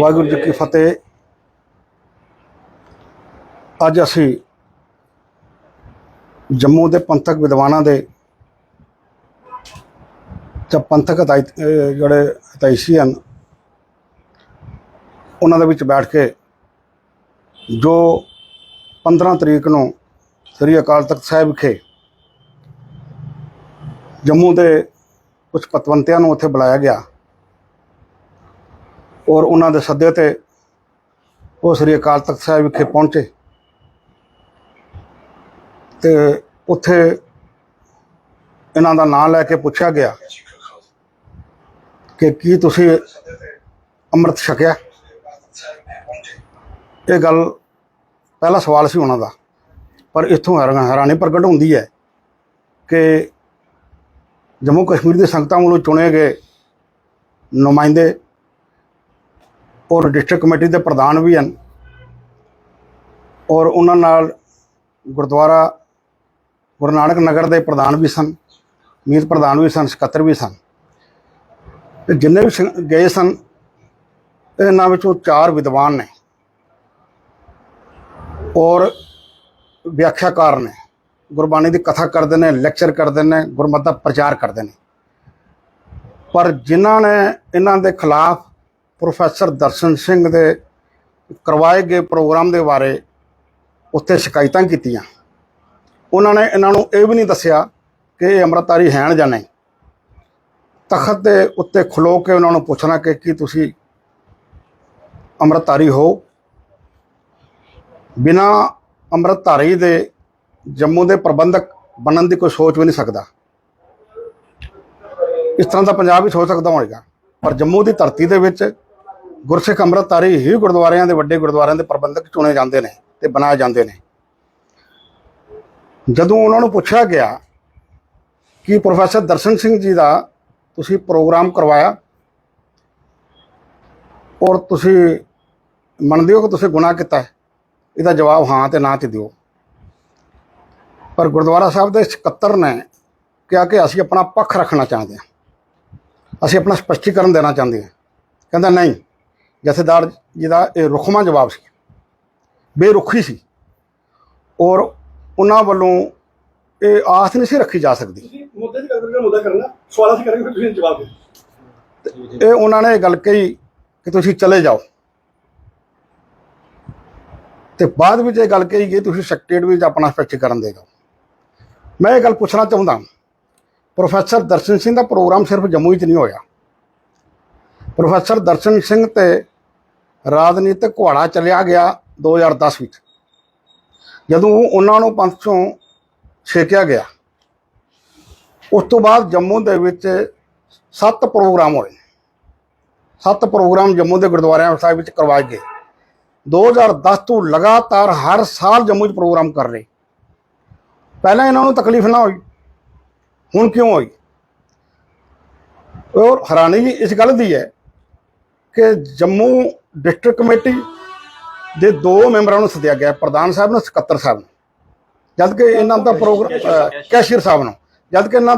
ਵਾਹਿਗੁਰੂ ਜੀ ਕੀ ਫਤਿਹ। ਅੱਜ ਅਸੀਂ ਜੰਮੂ ਦੇ ਪੰਥਕ ਵਿਦਵਾਨਾਂ ਦੇ ਜਾਂ ਪੰਥਕ ਹਦਾਇਤ ਜਿਹੜੇ ਹਤਾਇਸ਼ੀ ਹਨ, ਉਹਨਾਂ ਦੇ ਵਿੱਚ ਬੈਠ ਕੇ ਜੋ 15 ਤਰੀਕ ਨੂੰ ਸ੍ਰੀ ਅਕਾਲ ਤਖਤ ਸਾਹਿਬ ਵਿਖੇ ਜੰਮੂ ਦੇ ਕੁਝ ਪਤਵੰਤਿਆਂ ਨੂੰ ਉੱਥੇ ਬੁਲਾਇਆ ਗਿਆ ਔਰ ਉਹਨਾਂ ਦੇ ਸੱਦੇ ਤੇ ਉਹ ਸ੍ਰੀ ਅਕਾਲ ਤਖਤ ਸਾਹਿਬ ਵਿਖੇ ਪਹੁੰਚੇ। ਤੇ ਉੱਥੇ ਇਹਨਾਂ ਦਾ ਨਾਮ ਲੈ ਕੇ ਪੁੱਛਿਆ ਗਿਆ ਕਿ ਕੀ ਤੁਸੀਂ ਅੰਮ੍ਰਿਤ ਛਕਿਆ? ਇਹ ਗੱਲ ਪਹਿਲਾ ਸਵਾਲ ਸੀ ਉਹਨਾਂ ਦਾ, ਪਰ ਇੱਥੋਂ ਹੈਰਾ- ਹੈਰਾਨੀ ਪ੍ਰਗਟ ਹੁੰਦੀ ਹੈ ਕਿ ਜੰਮੂ ਕਸ਼ਮੀਰ ਦੇ ਸੰਗਤਾਂ ਵੱਲੋਂ ਚੁਣੇ ਗਏ ਨੁਮਾਇੰਦੇ ਔਰ ਡਿਸਟ੍ਰਿਕਟ ਕਮੇਟੀ ਦੇ ਪ੍ਰਧਾਨ ਵੀ ਹਨ। ਔਰ ਉਹਨਾਂ ਨਾਲ ਗੁਰਦੁਆਰਾ ਗੁਰੂ ਨਾਨਕ ਨਗਰ ਦੇ ਪ੍ਰਧਾਨ ਵੀ ਸਨ, ਮੀਤ ਪ੍ਰਧਾਨ ਵੀ ਸਨ, ਸਕੱਤਰ ਵੀ ਸਨ। ਤੇ ਜਿੰਨੇ ਵੀ ਗਏ ਸਨ, ਇਹਨਾਂ ਵਿੱਚੋਂ ਚਾਰ ਵਿਦਵਾਨ ਨੇ ਔਰ ਵਿਆਖਿਆਕਾਰ ਨੇ। ਗੁਰਬਾਣੀ ਦੀ ਕਥਾ ਕਰਦੇ ਨੇ, ਲੈਕਚਰ ਕਰਦੇ ਨੇ, ਗੁਰਮਤਿ ਦਾ ਪ੍ਰਚਾਰ ਕਰਦੇ ਨੇ। ਪਰ ਜਿਨ੍ਹਾਂ ਨੇ ਇਹਨਾਂ ਦੇ ਖਿਲਾਫ ਪ੍ਰੋਫੈਸਰ ਦਰਸ਼ਨ ਸਿੰਘ ਦੇ ਕਰਵਾਏ ਗਏ ਪ੍ਰੋਗਰਾਮ ਦੇ ਬਾਰੇ ਉੱਥੇ ਸ਼ਿਕਾਇਤਾਂ ਕੀਤੀਆਂ। ਉਹਨਾਂ ਨੇ ਇਹਨਾਂ ਨੂੰ ਇਹ ਵੀ ਨਹੀਂ ਦੱਸਿਆ ਕਿ ਇਹ ਅੰਮ੍ਰਿਤਧਾਰੀ ਹੈਣ ਜਾਂ ਨਹੀਂ। ਤਖਤ ਦੇ ਉੱਤੇ ਖਲੋ ਕੇ ਉਹਨਾਂ ਨੂੰ ਪੁੱਛਣਾ ਕਿ ਕੀ ਤੁਸੀਂ ਅੰਮ੍ਰਿਤਧਾਰੀ ਹੋ? ਬਿਨਾ ਅੰਮ੍ਰਿਤਧਾਰੀ ਦੇ ਜੰਮੂ ਦੇ ਪ੍ਰਬੰਧਕ ਬਣਨ ਦੀ ਕੋਈ ਸੋਚ ਵੀ ਨਹੀਂ ਸਕਦਾ। ਇਸ ਤਰ੍ਹਾਂ ਦਾ ਪੰਜਾਬ ਵਿੱਚ ਸੋਚ ਸਕਦਾ ਹੋਵੇਗਾ, ਪਰ ਜੰਮੂ ਦੀ ਧਰਤੀ ਦੇ ਵਿੱਚ ਗੁਰਸਿੱਖ ਅੰਮ੍ਰਿਤਧਾਰੀ ਹੀ ਗੁਰਦੁਆਰਿਆਂ ਦੇ ਵੱਡੇ ਗੁਰਦੁਆਰਿਆਂ ਦੇ ਪ੍ਰਬੰਧਕ ਚੁਣੇ ਜਾਂਦੇ ਨੇ ਤੇ ਬਣਾਏ ਜਾਂਦੇ ਨੇ। ਜਦੋਂ ਉਹਨਾਂ ਨੂੰ ਪੁੱਛਿਆ ਗਿਆ ਕਿ ਪ੍ਰੋਫੈਸਰ ਦਰਸ਼ਨ ਸਿੰਘ ਜੀ ਦਾ ਤੁਸੀਂ ਪ੍ਰੋਗਰਾਮ ਕਰਵਾਇਆ ਔਰ ਤੁਸੀਂ ਮੰਨਦੇ ਹੋ ਕਿ ਤੁਸੀਂ ਗੁਨਾਹ ਕੀਤਾ ਹੈ? ਇਹਦਾ ਜਵਾਬ ਹਾਂ ਤੇ ਨਾ ਤੇ ਦਿਓ। ਪਰ ਗੁਰਦੁਆਰਾ ਸਾਹਿਬ ਦੇ ਸਕੱਤਰ ਨੇ ਕਿਹਾ ਕਿ ਅਸੀਂ ਆਪਣਾ ਪੱਖ ਰੱਖਣਾ ਚਾਹੁੰਦੇ ਹਾਂ। ਅਸੀਂ ਆਪਣਾ ਸਪਸ਼ਟੀਕਰਨ ਦੇਣਾ ਚਾਹੁੰਦੇ ਹਾਂ। ਕਹਿੰਦਾ ਨਹੀਂ ਜਥੇਦਾਰ ਜੀ ਦਾ ਇਹ ਰੁਖਮਾ ਜਵਾਬ ਸੀ ਬੇਰੁਖੀ ਸੀ ਔਰ ਉਹਨਾਂ ਵੱਲੋਂ ਇਹ ਆਸ ਨਹੀਂ ਸੀ ਰੱਖੀ ਜਾ ਸਕਦੀ। ਤੁਸੀਂ ਮੁੱਦੇ ਦੀ ਗੱਲ ਕਰਕੇ ਮੁੱਦਾ ਕਰਨਾ ਸਵਾਲ ਅਸੀਂ ਕਰਾਂਗੇ ਫਿਰ ਤੁਸੀਂ ਜਵਾਬ ਦਿਓ। ਇਹ ਉਹਨਾਂ ਨੇ ਇਹ ਗੱਲ ਕਹੀ ਕਿ ਤੁਸੀਂ ਚਲੇ ਜਾਓ। ਤੇ ਬਾਅਦ ਵਿੱਚ ਇਹ ਗੱਲ ਕਹੀ ਕਿ ਤੁਸੀਂ ਸੈਕਟਰੀਏਟ ਵਿੱਚ ਆਪਣਾ ਸਪਸ਼ਟੀਕਰਨ ਦੇ ਦਿਓ। ਮੈਂ ਇਹ ਗੱਲ ਪੁੱਛਣਾ ਚਾਹੁੰਦਾ ਪ੍ਰੋਫੈਸਰ ਦਰਸ਼ਨ ਸਿੰਘ ਦਾ ਪ੍ਰੋਗਰਾਮ ਸਿਰਫ ਜੰਮੂ ਵਿੱਚ ਨਹੀਂ ਹੋਇਆ। ਪ੍ਰੋਫੈਸਰ ਦਰਸ਼ਨ ਸਿੰਘ ਤੇ ਰਾਜਨੀਤਿਕ ਘੁਆੜਾ ਚੱਲਿਆ ਗਿਆ 2010 ਵਿੱਚ। ਜਦੋਂ ਉਹਨਾਂ ਨੂੰ ਪੰਥ ਚੋਂ ਛੇਕਿਆ ਗਿਆ, ਉਸ ਤੋਂ ਬਾਅਦ ਜੰਮੂ ਦੇ ਵਿੱਚ ਸੱਤ ਪ੍ਰੋਗਰਾਮ ਹੋਏ। ਸੱਤ ਪ੍ਰੋਗਰਾਮ ਜੰਮੂ ਦੇ ਗੁਰਦੁਆਰਿਆਂ ਸਾਹਿਬ ਵਿੱਚ ਕਰਵਾਏ ਗਏ। 2010 ਤੋਂ ਲਗਾਤਾਰ ਹਰ ਸਾਲ ਜੰਮੂ 'ਚ ਪ੍ਰੋਗਰਾਮ ਕਰ ਰਹੇ। ਪਹਿਲਾਂ ਇਹਨਾਂ ਨੂੰ ਤਕਲੀਫ ਨਾ ਹੋਈ, ਹੁਣ ਕਿਉਂ ਹੋਈ? ਔਰ ਹੈਰਾਨੀ ਵੀ ਇਸ ਗੱਲ ਦੀ ਹੈ ਕਿ ਜੰਮੂ ਡਿਸਟ੍ਰਿਕਟ ਕਮੇਟੀ ਦੇ ਦੋ ਮੈਂਬਰਾਂ ਨੂੰ ਸੱਦਿਆ ਗਿਆ ਪ੍ਰਧਾਨ ਸਾਹਿਬ ਨੂੰ ਸਕੱਤਰ ਸਾਹਿਬ ਨੂੰ। ਜਦ ਕਿ ਇਹਨਾਂ ਦਾ ਪ੍ਰੋਗਰਾਮ ਕੈਸ਼ੀਅਰ ਸਾਹਿਬ ਨੂੰ। ਜਦ ਕਿ ਇਹਨਾਂ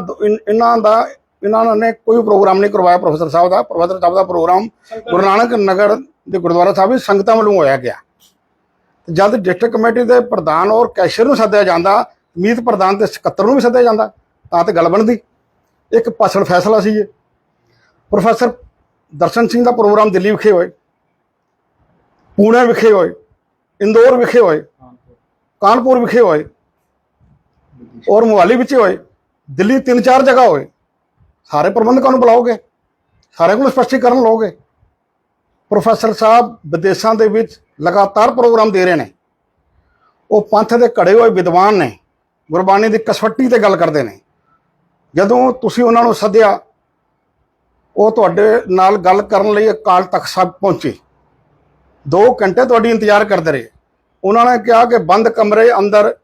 ਇਹਨਾਂ ਦਾ ਇਹਨਾਂ ਨੇ ਕੋਈ ਪ੍ਰੋਗਰਾਮ ਨਹੀਂ ਕਰਵਾਇਆ ਪ੍ਰੋਫੈਸਰ ਸਾਹਿਬ ਦਾ। ਪ੍ਰੋਫੈਸਰ ਸਾਹਿਬ ਦਾ ਪ੍ਰੋਗਰਾਮ ਗੁਰੂ ਨਾਨਕ ਨਗਰ ਦੇ ਗੁਰਦੁਆਰਾ ਸਾਹਿਬ ਵਿੱਚ ਸੰਗਤਾਂ ਵੱਲੋਂ ਹੋਇਆ ਗਿਆ। ਜਦ ਡਿਸਟ੍ਰਿਕਟ ਕਮੇਟੀ ਦੇ ਪ੍ਰਧਾਨ ਔਰ ਕੈਸ਼ੀਅਰ ਨੂੰ ਸੱਦਿਆ ਜਾਂਦਾ ਮੀਤ ਪ੍ਰਧਾਨ ਤੇ ਸਕੱਤਰ ਨੂੰ ਵੀ ਸੱਦਿਆ ਜਾਂਦਾ ਤਾਂ ਤੇ ਗੱਲ ਬਣਦੀ। ਇੱਕ ਪਾਸੜ ਫੈਸਲਾ ਸੀ ਇਹ। ਪ੍ਰੋਫੈਸਰ ਦਰਸ਼ਨ ਸਿੰਘ ਦਾ ਪ੍ਰੋਗਰਾਮ ਦਿੱਲੀ ਵਿਖੇ ਹੋਏ। ਪੂਨੇ ਵਿਖੇ ਹੋਏ, ਇੰਦੌਰ ਵਿਖੇ ਹੋਏ, ਕਾਨਪੁਰ ਵਿਖੇ ਹੋਏ ਔਰ ਮੁਹਾਲੀ ਵਿੱਚ ਹੋਏ, ਦਿੱਲੀ ਤਿੰਨ ਚਾਰ ਜਗ੍ਹਾ ਹੋਏ। ਸਾਰੇ ਪ੍ਰਬੰਧਕਾਂ ਨੂੰ ਬੁਲਾਓਗੇ, ਸਾਰਿਆਂ ਕੋਲ ਸਪਸ਼ਟੀਕਰਨ ਲਓਗੇ। ਪ੍ਰੋਫੈਸਰ ਸਾਹਿਬ ਵਿਦੇਸ਼ਾਂ ਦੇ ਵਿੱਚ ਲਗਾਤਾਰ ਪ੍ਰੋਗਰਾਮ ਦੇ ਰਹੇ ਨੇ। ਉਹ ਪੰਥ ਦੇ ਘੜੇ ਹੋਏ ਵਿਦਵਾਨ ਨੇ, ਗੁਰਬਾਣੀ ਦੀ ਕਸਵੱਟੀ ਤੇ ਗੱਲ ਕਰਦੇ ਨੇ। ਜਦੋਂ ਤੁਸੀਂ ਉਹਨਾਂ ਨੂੰ ਸੱਦਿਆ, ਉਹ ਤੁਹਾਡੇ ਨਾਲ ਗੱਲ ਕਰਨ ਲਈ ਅਕਾਲ ਤਖਤ ਸਾਹਿਬ ਪਹੁੰਚੇ। 2 ਘੰਟੇ ਤੁਹਾਡੀ ਇੰਤਜ਼ਾਰ ਕਰਦੇ ਰਹੇ। ਉਹਨਾਂ ਨੇ ਕਿਹਾ ਕਿ ਬੰਦ ਕਮਰੇ ਅੰਦਰ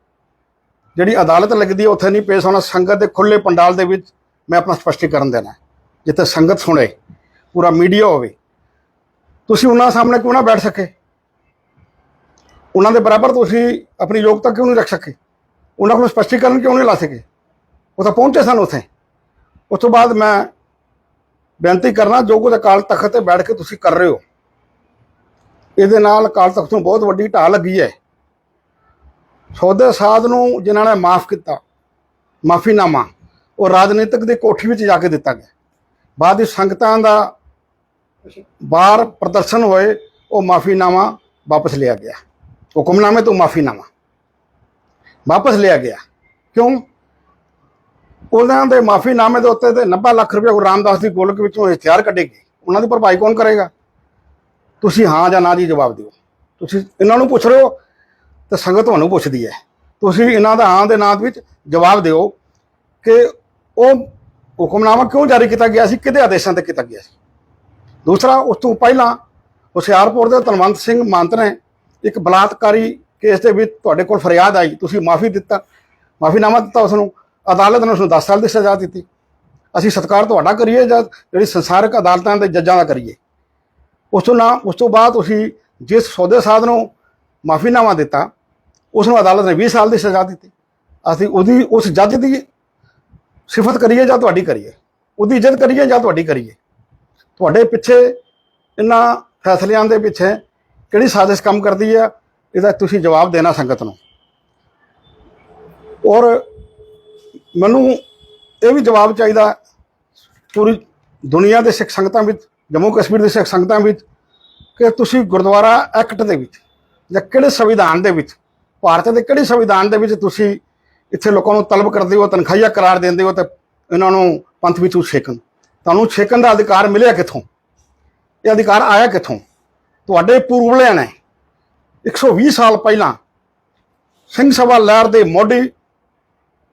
ਜਿਹੜੀ ਅਦਾਲਤ ਲੱਗਦੀ ਹੈ, ਉੱਥੇ ਨਹੀਂ ਪੇਸ਼ ਹੋਣਾ। ਸੰਗਤ ਦੇ ਖੁੱਲੇ ਪੰਡਾਲ ਦੇ ਵਿੱਚ ਮੈਂ ਆਪਣਾ ਸਪਸ਼ਟੀਕਰਨ ਦੇਣਾ ਜਿੱਥੇ ਸੰਗਤ ਸੁਣੇ, ਪੂਰਾ ਮੀਡੀਆ ਹੋਵੇ। ਤੁਸੀਂ ਉਹਨਾਂ ਸਾਹਮਣੇ ਕਿਉਂ ਨਾ ਬੈਠ ਸਕੇ? ਉਹਨਾਂ ਦੇ ਬਰਾਬਰ ਤੁਸੀਂ ਆਪਣੀ ਯੋਗਤਾ ਕਿਉਂ ਨਹੀਂ ਰੱਖ ਸਕੇ? ਉਹਨਾਂ ਕੋਲ ਸਪਸ਼ਟੀਕਰਨ ਕਿਉਂ ਨਹੀਂ ਲਾ ਸਕੇ? ਉਹ ਤਾਂ ਪਹੁੰਚੇ ਸਨ ਉੱਥੇ। ਉਸ ਤੋਂ ਬਾਅਦ ਮੈਂ ਬੇਨਤੀ ਕਰਨਾ, ਜੋ ਕੁਝ ਅਕਾਲ ਤਖਤ ਤੇ ਬੈਠ ਕੇ ਤੁਸੀਂ ਕਰ ਰਹੇ ਹੋ ਇਹਦੇ ਨਾਲ ਅਕਾਲ ਤਖਤ ਨੂੰ ਬਹੁਤ ਵੱਡੀ ਢਾਹ ਲੱਗੀ ਹੈ। ਸੌਦੇ ਸਾਧ ਨੂੰ ਜਿਨ੍ਹਾਂ ਨੇ ਮਾਫ ਕੀਤਾ, ਮਾਫੀਨਾਮਾ, ਉਹ ਰਾਜਨੀਤਿਕ ਦੀ ਕੋਠੀ ਵਿੱਚ ਜਾ ਕੇ ਦਿੱਤਾ ਗਿਆ। ਬਾਅਦ ਵਿੱਚ ਸੰਗਤਾਂ ਦਾ ਬਾਹਰ ਪ੍ਰਦਰਸ਼ਨ ਹੋਏ, ਉਹ ਮਾਫੀਨਾਮਾ ਵਾਪਸ ਲਿਆ ਗਿਆ। ਹੁਕਮਨਾਮੇ ਤੋਂ ਮਾਫੀਨਾਮਾ ਵਾਪਸ ਲਿਆ ਗਿਆ। ਕਿਉਂ? ਉਹਨਾਂ ਦੇ ਮਾਫੀਨਾਮੇ ਦੇ ਉੱਤੇ ਤੇ 90 ਲੱਖ ਰੁਪਏ ਗੁਰੂ ਰਾਮਦਾਸ ਦੀ ਗੋਲਕ ਵਿੱਚੋਂ ਇਸ਼ਤਿਹਾਰ ਕੱਢੇਗੀ ਉਹਨਾਂ ਦੀ ਭਰਪਾਈ ਕੌਣ ਕਰੇਗਾ? ਤੁਸੀਂ ਹਾਂ ਜਾਂ ਨਾ ਜੀ ਜਵਾਬ ਦਿਓ। ਤੁਸੀਂ ਇਹਨਾਂ ਨੂੰ ਪੁੱਛ ਰਹੇ ਹੋ, ਤੇ ਸੰਗਤ ਤੁਹਾਨੂੰ ਪੁੱਛਦੀ ਹੈ। ਤੁਸੀਂ ਇਹਨਾਂ ਦਾ ਹਾਂ ਦੇ ਨਾਂ ਵਿੱਚ ਜਵਾਬ ਦਿਓ ਕਿ ਉਹ ਹੁਕਮਨਾਮਾ ਕਿਉਂ ਜਾਰੀ ਕੀਤਾ ਗਿਆ ਸੀ, ਕਿਹਦੇ ਆਦੇਸ਼ਾਂ ਤੇ ਕੀਤਾ ਗਿਆ ਸੀ। ਦੂਸਰਾ, ਉਸ ਤੋਂ ਪਹਿਲਾਂ ਹੁਸ਼ਿਆਰਪੁਰ ਦੇ ਤਲਵੰਤ ਸਿੰਘ ਮੰਤ ਨੇ ਇੱਕ ਬਲਾਤਕਾਰੀ ਕੇਸ ਦੇ ਵਿੱਚ ਤੁਹਾਡੇ ਕੋਲ ਫਰਿਆਦ ਆਈ, ਤੁਸੀਂ ਮਾਫੀ ਦਿੱਤਾ, ਮਾਫੀਨਾਮਾ ਦਿੱਤਾ ਉਸ ਨੂੰ, ਅਦਾਲਤ ਨੇ ਉਸ ਨੂੰ 10 ਸਾਲ ਦੀ ਸਜ਼ਾ ਦਿੱਤੀ। ਅਸੀਂ ਸਤਿਕਾਰ ਤੁਹਾਡਾ ਕਰੀਏ ਜਾਂ ਜਿਹੜੀ ਸੰਸਾਰਕ ਅਦਾਲਤਾਂ ਦੇ ਜੱਜਾਂ ਦਾ ਕਰੀਏ। ਉਸ ਤੋਂ ਨਾ, ਉਸ ਤੋਂ ਬਾਅਦ ਤੁਸੀਂ ਜਿਸ ਸੌਦੇ ਸਾਧ ਨੂੰ ਮਾਫੀਨਾਮਾ ਦਿੱਤਾ, ਉਸ ਨੂੰ ਅਦਾਲਤ ਨੇ 20 ਸਾਲ ਦੀ ਸਜ਼ਾ ਦਿੱਤੀ। ਅਸੀਂ ਉਹਦੀ, ਉਸ ਜੱਜ ਦੀ ਸਿਫਤ ਕਰੀਏ ਜਾਂ ਤੁਹਾਡੀ ਕਰੀਏ? ਉਹਦੀ ਇੱਜ਼ਤ ਕਰੀਏ ਜਾਂ ਤੁਹਾਡੀ ਕਰੀਏ? ਤੁਹਾਡੇ ਪਿੱਛੇ ਇਹਨਾਂ ਫੈਸਲਿਆਂ ਦੇ ਪਿੱਛੇ ਕਿਹੜੀ ਸਾਜ਼ਿਸ਼ ਕੰਮ ਕਰਦੀ ਹੈ ਇਹਦਾ ਤੁਸੀਂ ਜਵਾਬ ਦੇਣਾ ਸੰਗਤ ਨੂੰ। ਔਰ ਮੈਨੂੰ ਇਹ ਵੀ ਜਵਾਬ ਚਾਹੀਦਾ, ਪੂਰੀ ਦੁਨੀਆ ਦੇ ਸਿੱਖ ਸੰਗਤਾਂ ਵਿੱਚ ਜੰਮੂ ਕਸ਼ਮੀਰ ਦੇ ਸਿੱਖ ਸੰਗਤਾਂ ਵਿੱਚ ਕਿ ਤੁਸੀਂ ਗੁਰਦੁਆਰਾ ਐਕਟ ਦੇ ਵਿੱਚ ਜਾਂ ਕਿਹੜੇ ਸੰਵਿਧਾਨ ਦੇ ਵਿੱਚ, ਭਾਰਤ ਦੇ ਕਿਹੜੇ ਸੰਵਿਧਾਨ ਦੇ ਵਿੱਚ ਤੁਸੀਂ ਇੱਥੇ ਲੋਕਾਂ ਨੂੰ ਤਲਬ ਕਰਦੇ ਹੋ, ਤਨਖਾਹੀਆ ਕਰਾਰ ਦਿੰਦੇ ਹੋ ਤੇ ਇਹਨਾਂ ਨੂੰ ਪੰਥ ਵਿੱਚੋਂ ਛੇਕਣ। ਤੁਹਾਨੂੰ ਛੇਕਣ ਦਾ ਅਧਿਕਾਰ ਮਿਲਿਆ ਕਿੱਥੋਂ? ਇਹ ਅਧਿਕਾਰ ਆਇਆ ਕਿੱਥੋਂ? ਤੁਹਾਡੇ ਪੂਰਵਲਿਆਂ ਨੇ। 120 ਸਾਲ ਪਹਿਲਾਂ ਸਿੰਘ ਸਭਾ ਲਹਿਰ ਦੇ ਮੋਢੀ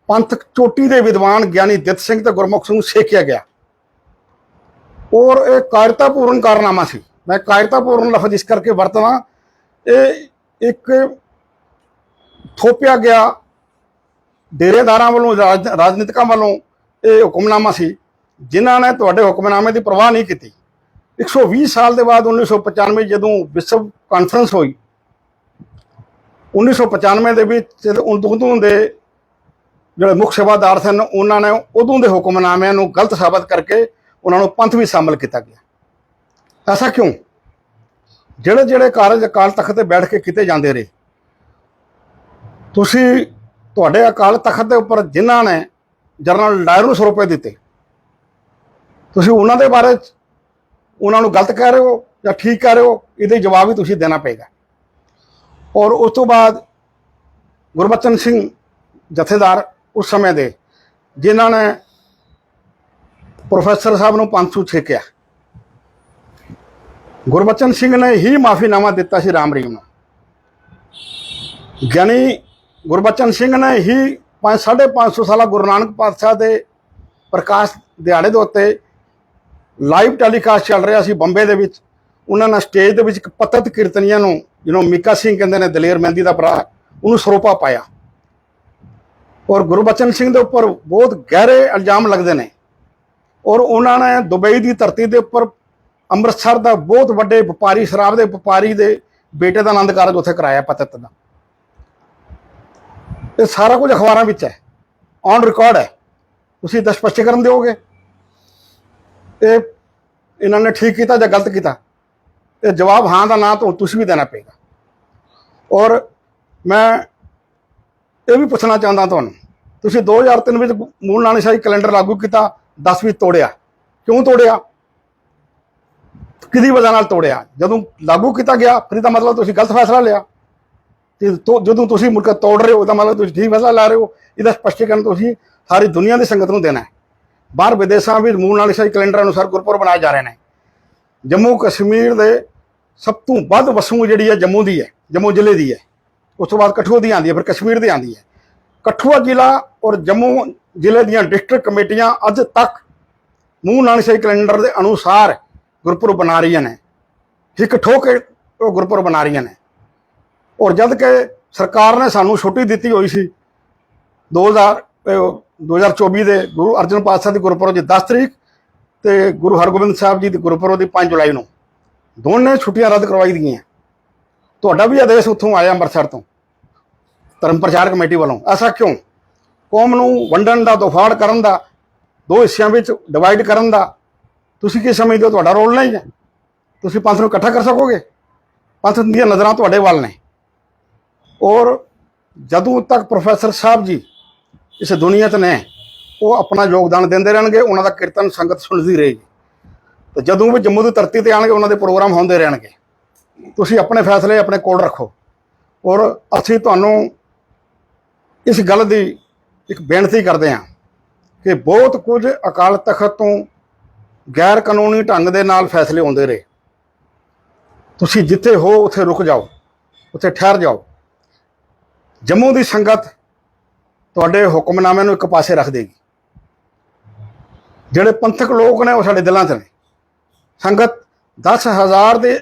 ਪੰਥਕ ਚੋਟੀ ਦੇ ਵਿਦਵਾਨ ਗਿਆਨੀ ਦਿੱਤ ਸਿੰਘ ਤੇ ਗੁਰਮੁਖ ਸਿੰਘ ਨੂੰ ਛੇਕਿਆ ਗਿਆ। ਔਰ ਇਹ ਕਾਇਰਤਾਪੂਰਨ ਕਾਰਨਾਮਾ ਸੀ। ਮੈਂ ਕਾਇਰਤਾਪੂਰਨ ਲਫ਼ਜ਼ ਇਸ ਕਰਕੇ ਵਰਤਣਾ ਇਹ ਇੱਕ ਥੋਪਿਆ ਗਿਆ ਡੇਰੇਦਾਰਾਂ ਵੱਲੋਂ, ਰਾਜ- ਰਾਜਨੀਤਿਕਾਂ ਵੱਲੋਂ ਇਹ ਹੁਕਮਨਾਮਾ ਸੀ, ਜਿਨ੍ਹਾਂ ਨੇ ਤੁਹਾਡੇ ਹੁਕਮਨਾਮੇ ਦੀ ਪਰਵਾਹ ਨਹੀਂ ਕੀਤੀ। 120 ਸਾਲ ਦੇ ਬਾਅਦ 1995 ਜਦੋਂ ਵਿਸ਼ਵ ਕਾਨਫਰੰਸ ਹੋਈ 1995 ਦੇ ਵਿੱਚ ਉਦੋਂ ਦੇ ਜਿਹੜੇ ਮੁੱਖ ਸੇਵਾਦਾਰ ਸਨ, ਉਹਨਾਂ ਨੇ ਉਦੋਂ ਦੇ ਹੁਕਮਨਾਮਿਆਂ ਨੂੰ ਗਲਤ ਸਾਬਤ ਕਰਕੇ ਉਹਨਾਂ ਨੂੰ ਪੰਥ ਵੀ ਸ਼ਾਮਲ ਕੀਤਾ ਗਿਆ। ਐਸਾ ਕਿਉਂ? ਜਿਹੜੇ ਜਿਹੜੇ ਕਾਰਜ ਅਕਾਲ ਤਖਤ ਤੇ ਬੈਠ ਕੇ ਕੀਤੇ ਜਾਂਦੇ ਰਹੇ, ਤੁਸੀਂ ਤੁਹਾਡੇ ਅਕਾਲ ਤਖਤ ਦੇ ਉੱਪਰ ਜਿਨ੍ਹਾਂ ਨੇ ਜਨਰਲ ਡਾਇਰ ਨੂੰ 100 ਰੁਪਏ ਦਿੱਤੇ, ਤੁਸੀਂ ਉਹਨਾਂ ਦੇ ਬਾਰੇ 'ਚ ਉਹਨਾਂ ਨੂੰ ਗਲਤ ਕਹਿ ਰਹੇ ਹੋ ਜਾਂ ਠੀਕ ਕਹਿ ਰਹੇ ਹੋ? ਇਹਦੇ ਜਵਾਬ ਵੀ ਤੁਸੀਂ ਦੇਣਾ ਪਏਗਾ। ਔਰ ਉਸ ਤੋਂ ਬਾਅਦ ਗੁਰਬਚਨ ਸਿੰਘ ਜਥੇਦਾਰ ਉਸ ਸਮੇਂ ਦੇ, ਜਿਨ੍ਹਾਂ ਨੇ ਪ੍ਰੋਫੈਸਰ ਸਾਹਿਬ ਨੂੰ 500 ਛੇਕਿਆ। ਗੁਰਬਚਨ ਸਿੰਘ ਨੇ ਹੀ ਮਾਫੀਨਾਮਾ ਦਿੱਤਾ ਸੀ ਰਾਮ ਰਹੀਮ ਨੂੰ। ਗਿਆਨੀ ਗੁਰਬਚਨ ਸਿੰਘ ਨੇ ਹੀ 5 550 ਸਾਲਾ ਗੁਰੂ ਨਾਨਕ ਪਾਤਸ਼ਾਹ ਦੇ ਪ੍ਰਕਾਸ਼ ਦਿਹਾੜੇ ਦੇ ਉੱਤੇ ਲਾਈਵ ਟੈਲੀਕਾਸਟ ਚੱਲ ਰਿਹਾ ਸੀ ਬੰਬੇ ਦੇ ਵਿੱਚ। ਉਹਨਾਂ ਨੇ ਸਟੇਜ ਦੇ ਵਿੱਚ ਇੱਕ ਪਤਤ ਕੀਰਤਨੀਆਂ ਨੂੰ, ਜਿਹਨੂੰ ਮੀਕਾ ਸਿੰਘ ਕਹਿੰਦੇ ਨੇ, ਦਲੇਰ ਮਹਿੰਦੀ ਦਾ ਭਰਾ, ਉਹਨੂੰ ਸਰੋਪਾ ਪਾਇਆ। ਔਰ ਗੁਰਬਚਨ ਸਿੰਘ ਦੇ ਉੱਪਰ ਬਹੁਤ ਗਹਿਰੇ ਇਲਜ਼ਾਮ ਲੱਗਦੇ ਨੇ। ਔਰ ਉਹਨਾਂ ਨੇ ਦੁਬਈ ਦੀ ਧਰਤੀ ਦੇ ਉੱਪਰ ਅੰਮ੍ਰਿਤਸਰ ਦਾ ਬਹੁਤ ਵੱਡੇ ਵਪਾਰੀ, ਸ਼ਰਾਬ ਦੇ ਵਪਾਰੀ ਦੇ ਬੇਟੇ ਦਾ ਆਨੰਦ ਕਾਰਜ ਉੱਥੇ ਕਰਾਇਆ ਪਤਤ ਦਾ। ਇਹ ਸਾਰਾ ਕੁਝ ਅਖਬਾਰਾਂ ਵਿੱਚ ਹੈ। ਔਨ ਰਿਕਾਰਡ ਹੈ। ਤੁਸੀਂ ਤਾਂ ਸਪਸ਼ਟੀਕਰਨ ਦਿਓਗੇ? ਇਹ ਇਹਨਾਂ ਨੇ ਠੀਕ ਕੀਤਾ ਜਾਂ ਗਲਤ ਕੀਤਾ? ਇਹ ਜਵਾਬ ਹਾਂ ਦਾ ਨਾ ਤਾਂ ਤੁਸੀਂ ਵੀ ਦੇਣਾ ਪਏਗਾ। ਔਰ ਮੈਂ ਇਹ ਵੀ ਪੁੱਛਣਾ ਚਾਹੁੰਦਾ ਤੁਹਾਨੂੰ, ਤੁਸੀਂ 2003 ਵਿੱਚ ਮੂਲ ਨਾਨਕ ਸ਼ਾਹੀ ਕੈਲੰਡਰ ਲਾਗੂ ਕੀਤਾ 10 ਵਿੱਚ ਤੋੜਿਆ। ਕਿਉਂ ਤੋੜਿਆ? ਕਿਹਦੀ ਵਜ੍ਹਾ ਨਾਲ ਤੋੜਿਆ? ਜਦੋਂ ਲਾਗੂ ਕੀਤਾ ਗਿਆ, ਫਿਰ ਇਹਦਾ ਮਤਲਬ ਤੁਸੀਂ ਗਲਤ ਫੈਸਲਾ ਲਿਆ। ਤੇ ਤੋ- ਜਦੋਂ ਤੁਸੀਂ ਮੁਲਕ ਤੋੜ ਰਹੇ ਹੋ ਉਹਦਾ ਮਤਲਬ ਤੁਸੀਂ ਠੀਕ ਫੈਸਲਾ ਲੈ ਰਹੇ ਹੋ। ਇਹਦਾ ਸਪਸ਼ਟੀਕਰਨ ਤੁਸੀਂ ਸਾਰੀ ਦੁਨੀਆ ਦੀ ਸੰਗਤ ਨੂੰ ਦੇਣਾ ਹੈ। ਬਾਹਰ ਵਿਦੇਸ਼ਾਂ ਵਿੱਚ ਮੂਲ ਨਾਨਕਸ਼ਾਹੀ ਕੈਲੰਡਰ ਅਨੁਸਾਰ ਗੁਰਪੁਰਬ ਬਣਾਏ ਜਾ ਰਹੇ ਨੇ। ਜੰਮੂ ਕਸ਼ਮੀਰ ਦੇ ਸਭ ਤੋਂ ਵੱਧ ਵਸੂ ਜਿਹੜੀ ਹੈ ਜੰਮੂ ਦੀ ਹੈ, ਜੰਮੂ ਜ਼ਿਲ੍ਹੇ ਦੀ ਹੈ। ਉਸ ਤੋਂ ਬਾਅਦ ਕਠੂਆ ਦੀ ਆਉਂਦੀ ਹੈ, ਫਿਰ ਕਸ਼ਮੀਰ ਦੀ ਆਉਂਦੀ ਹੈ। ਕਠੂਆ ਜ਼ਿਲ੍ਹਾ ਔਰ ਜੰਮੂ ਜ਼ਿਲ੍ਹੇ ਦੀਆਂ ਡਿਸਟ੍ਰਿਕਟ ਕਮੇਟੀਆਂ ਅੱਜ ਤੱਕ ਮੂੰਹ ਨਾਨਕਸ਼ਾਹੀ ਕੈਲੰਡਰ ਦੇ ਅਨੁਸਾਰ ਗੁਰਪੁਰਬ ਬਣਾ ਰਹੀਆਂ ਨੇ। ਇੱਕ ਠੋਕ ਉਹ ਗੁਰਪੁਰਬ ਬਣਾ ਰਹੀਆਂ ਨੇ। ਔਰ ਜਦ ਕਿ ਸਰਕਾਰ ਨੇ ਸਾਨੂੰ ਛੁੱਟੀ ਦਿੱਤੀ ਹੋਈ ਸੀ 2000 ਅਹ 2024 ਦੇ ਗੁਰੂ ਅਰਜਨ ਪਾਤਸ਼ਾਹ ਦੀ ਗੁਰਪੁਰਬ ਦੀ 10 ਤਰੀਕ ਤੇ ਗੁਰੂ ਹਰਗੋਬਿੰਦ ਸਾਹਿਬ ਜੀ ਦੀ ਗੁਰਪੁਰਬ ਦੀ 5 ਜੁਲਾਈ ਨੂੰ। ਦੋਨੇ ਛੁੱਟੀਆਂ ਰੱਦ ਕਰਵਾਈ ਗਈਆਂ। ਤੁਹਾਡਾ ਵੀ ਆਦੇਸ਼ ਉੱਥੋਂ ਆਇਆ ਅੰਮ੍ਰਿਤਸਰ ਤੋਂ, ਧਰਮ ਪ੍ਰਚਾਰ ਕਮੇਟੀ ਵੱਲੋਂ। ਐਸਾ ਕਿਉਂ? ਕੌਮ ਨੂੰ ਵੰਡਣ ਦਾ, ਦੋਫਾੜ ਕਰਨ ਦਾ, ਦੋ ਹਿੱਸਿਆਂ ਵਿੱਚ ਡਿਵਾਈਡ ਕਰਨ ਦਾ, ਤੁਸੀਂ ਕੀ ਸਮਝਦੇ ਹੋ ਤੁਹਾਡਾ ਰੋਲ ਨਹੀਂ ਹੈ? ਤੁਸੀਂ ਪੰਥ ਨੂੰ ਇਕੱਠਾ ਕਰ ਸਕੋਗੇ? ਪੰਥ ਦੀਆਂ ਨਜ਼ਰਾਂ ਤੁਹਾਡੇ ਵੱਲ ਨੇ। ਔਰ ਜਦੋਂ ਤੱਕ ਪ੍ਰੋਫੈਸਰ ਸਾਹਿਬ ਜੀ ਇਸ ਦੁਨੀਆ 'ਚ ਨੇ, ਉਹ ਆਪਣਾ ਯੋਗਦਾਨ ਦਿੰਦੇ ਰਹਿਣਗੇ, ਉਹਨਾਂ ਦਾ ਕੀਰਤਨ, ਸੰਗਤ ਸੁਣਦੀ ਰਹੇਗੀ। ਤੇ ਜਦੋਂ ਵੀ ਜੰਮੂ ਦੀ ਧਰਤੀ ਤੇ ਆਣਗੇ, ਉਹਨਾਂ ਦੇ ਪ੍ਰੋਗਰਾਮ ਹੁੰਦੇ ਰਹਿਣਗੇ। ਤੁਸੀਂ ਆਪਣੇ ਫੈਸਲੇ, ਆਪਣੇ ਕੋਲ ਰੱਖੋ। ਔਰ ਅਸੀਂ ਤੁਹਾਨੂੰ ਇਸ ਗੱਲ ਦੀ ਇੱਕ ਬੇਨਤੀ ਕਰਦੇ ਹਾਂ ਕਿ ਬਹੁਤ ਕੁਝ ਅਕਾਲ ਤਖਤ ਤੋਂ ਗੈਰ ਕਾਨੂੰਨੀ ਢੰਗ ਦੇ ਨਾਲ ਫੈਸਲੇ ਆਉਂਦੇ ਰਹੇ। ਤੁਸੀਂ ਜਿੱਥੇ ਹੋ, ਉੱਥੇ ਰੁਕ ਜਾਓ, ਉੱਥੇ ਠਹਿਰ ਜਾਓ। ਜੰਮੂ ਦੀ ਸੰਗਤ ਤੁਹਾਡੇ ਹੁਕਮਨਾਮੇ ਨੂੰ ਇੱਕ ਪਾਸੇ ਰੱਖ ਦੇਗੀ। ਜਿਹੜੇ ਪੰਥਕ ਲੋਕ ਨੇ ਉਹ ਸਾਡੇ ਦਿਲਾਂ 'ਚ ਨੇ। ਸੰਗਤ 10000 ਦੇ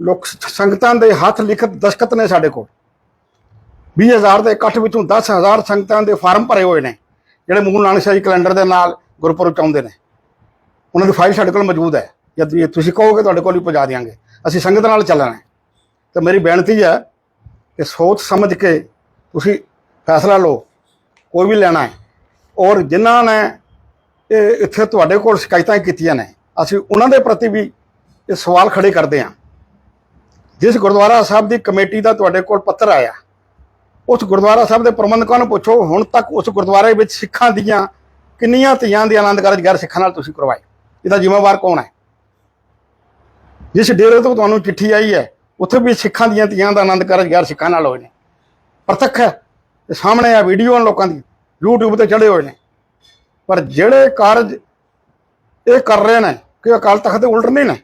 ਲੋਕ ਸੰਗਤਾਂ ਦੇ ਹੱਥ ਲਿਖਤ ਦਸਖਤ ਨੇ ਸਾਡੇ ਕੋਲ। 20000 ਦੇ ਇਕੱਠ ਵਿੱਚੋਂ 10000 ਸੰਗਤਾਂ ਦੇ ਫਾਰਮ ਭਰੇ ਹੋਏ ਨੇ, ਜਿਹੜੇ ਮੂਲ ਨਾਨਕ ਸ਼ਾਹੀ ਕੈਲੰਡਰ ਦੇ ਨਾਲ ਗੁਰਪੁਰਬ ਚਾਹੁੰਦੇ ਨੇ। ਉਹਨਾਂ ਦੀ ਫਾਈਲ ਸਾਡੇ ਕੋਲ ਮੌਜੂਦ ਹੈ। ਜਦ ਵੀ ਤੁਸੀਂ ਕਹੋਗੇ, ਤੁਹਾਡੇ ਕੋਲ ਹੀ ਪਹੁੰਚਾ ਦਿਆਂਗੇ। ਅਸੀਂ ਸੰਗਤ ਨਾਲ ਚੱਲਣਾ ਹੈ। ਤੇ ਮੇਰੀ ਬੇਨਤੀ ਹੈ ਕਿ ਸੋਚ ਸਮਝ ਕੇ ਤੁਸੀਂ ਫੈਸਲਾ ਲਓ, ਕੋਈ ਵੀ ਲੈਣਾ ਹੈ। ਔਰ ਜਿਨ੍ਹਾਂ ਨੇ ਇਹ ਇੱਥੇ ਤੁਹਾਡੇ ਕੋਲ ਸ਼ਿਕਾਇਤਾਂ ਕੀਤੀਆਂ ਨੇ, ਅਸੀਂ ਉਹਨਾਂ ਦੇ ਪ੍ਰਤੀ ਵੀ ਇਹ ਸਵਾਲ ਖੜੇ ਕਰਦੇ ਹਾਂ। ਜਿਸ ਗੁਰਦੁਆਰਾ ਸਾਹਿਬ ਦੀ ਕਮੇਟੀ ਦਾ ਤੁਹਾਡੇ ਕੋਲ ਪੱਤਰ ਆਇਆ ਉਸ ਗੁਰਦੁਆਰਾ ਸਾਹਿਬ ਦੇ ਪ੍ਰਬੰਧਕਾਂ ਨੂੰ ਪੁੱਛੋ, ਹੁਣ ਤੱਕ ਉਸ ਗੁਰਦੁਆਰੇ ਵਿੱਚ ਸਿੱਖਾਂ ਦੀਆਂ ਕਿੰਨੀਆਂ ਧੀਆਂ ਦੇ ਆਨੰਦ ਕਾਰਜ ਗੈਰ ਸਿੱਖਾਂ ਨਾਲ ਤੁਸੀਂ ਕਰਵਾਏ? ਇਹਦਾ ਜ਼ਿੰਮੇਵਾਰ ਕੌਣ ਹੈ? ਜਿਸ ਡੇਰੇ ਤੋਂ ਤੁਹਾਨੂੰ ਚਿੱਠੀ ਆਈ ਹੈ, ਉੱਥੇ ਵੀ ਸਿੱਖਾਂ ਦੀਆਂ ਧੀਆਂ ਦਾ ਆਨੰਦ ਕਾਰਜ ਗੈਰ ਸਿੱਖਾਂ ਨਾਲ ਹੋਏ ਨੇ। ਪ੍ਰਤੱਖ ਹੈ, ਇਹ ਸਾਹਮਣੇ ਆ ਵੀਡੀਓ ਹਨ ਲੋਕਾਂ ਦੀ, YouTube ਤੇ ਚੜੇ ਹੋਏ ਨੇ। ਪਰ ਜਿਹੜੇ ਕਾਰਜ ਇਹ ਕਰ ਰਹੇ ਨੇ, ਕਿ ਅਕਾਲ ਤਖਤ ਦੇ ਉਲਟ ਨਹੀਂ ਨੇ।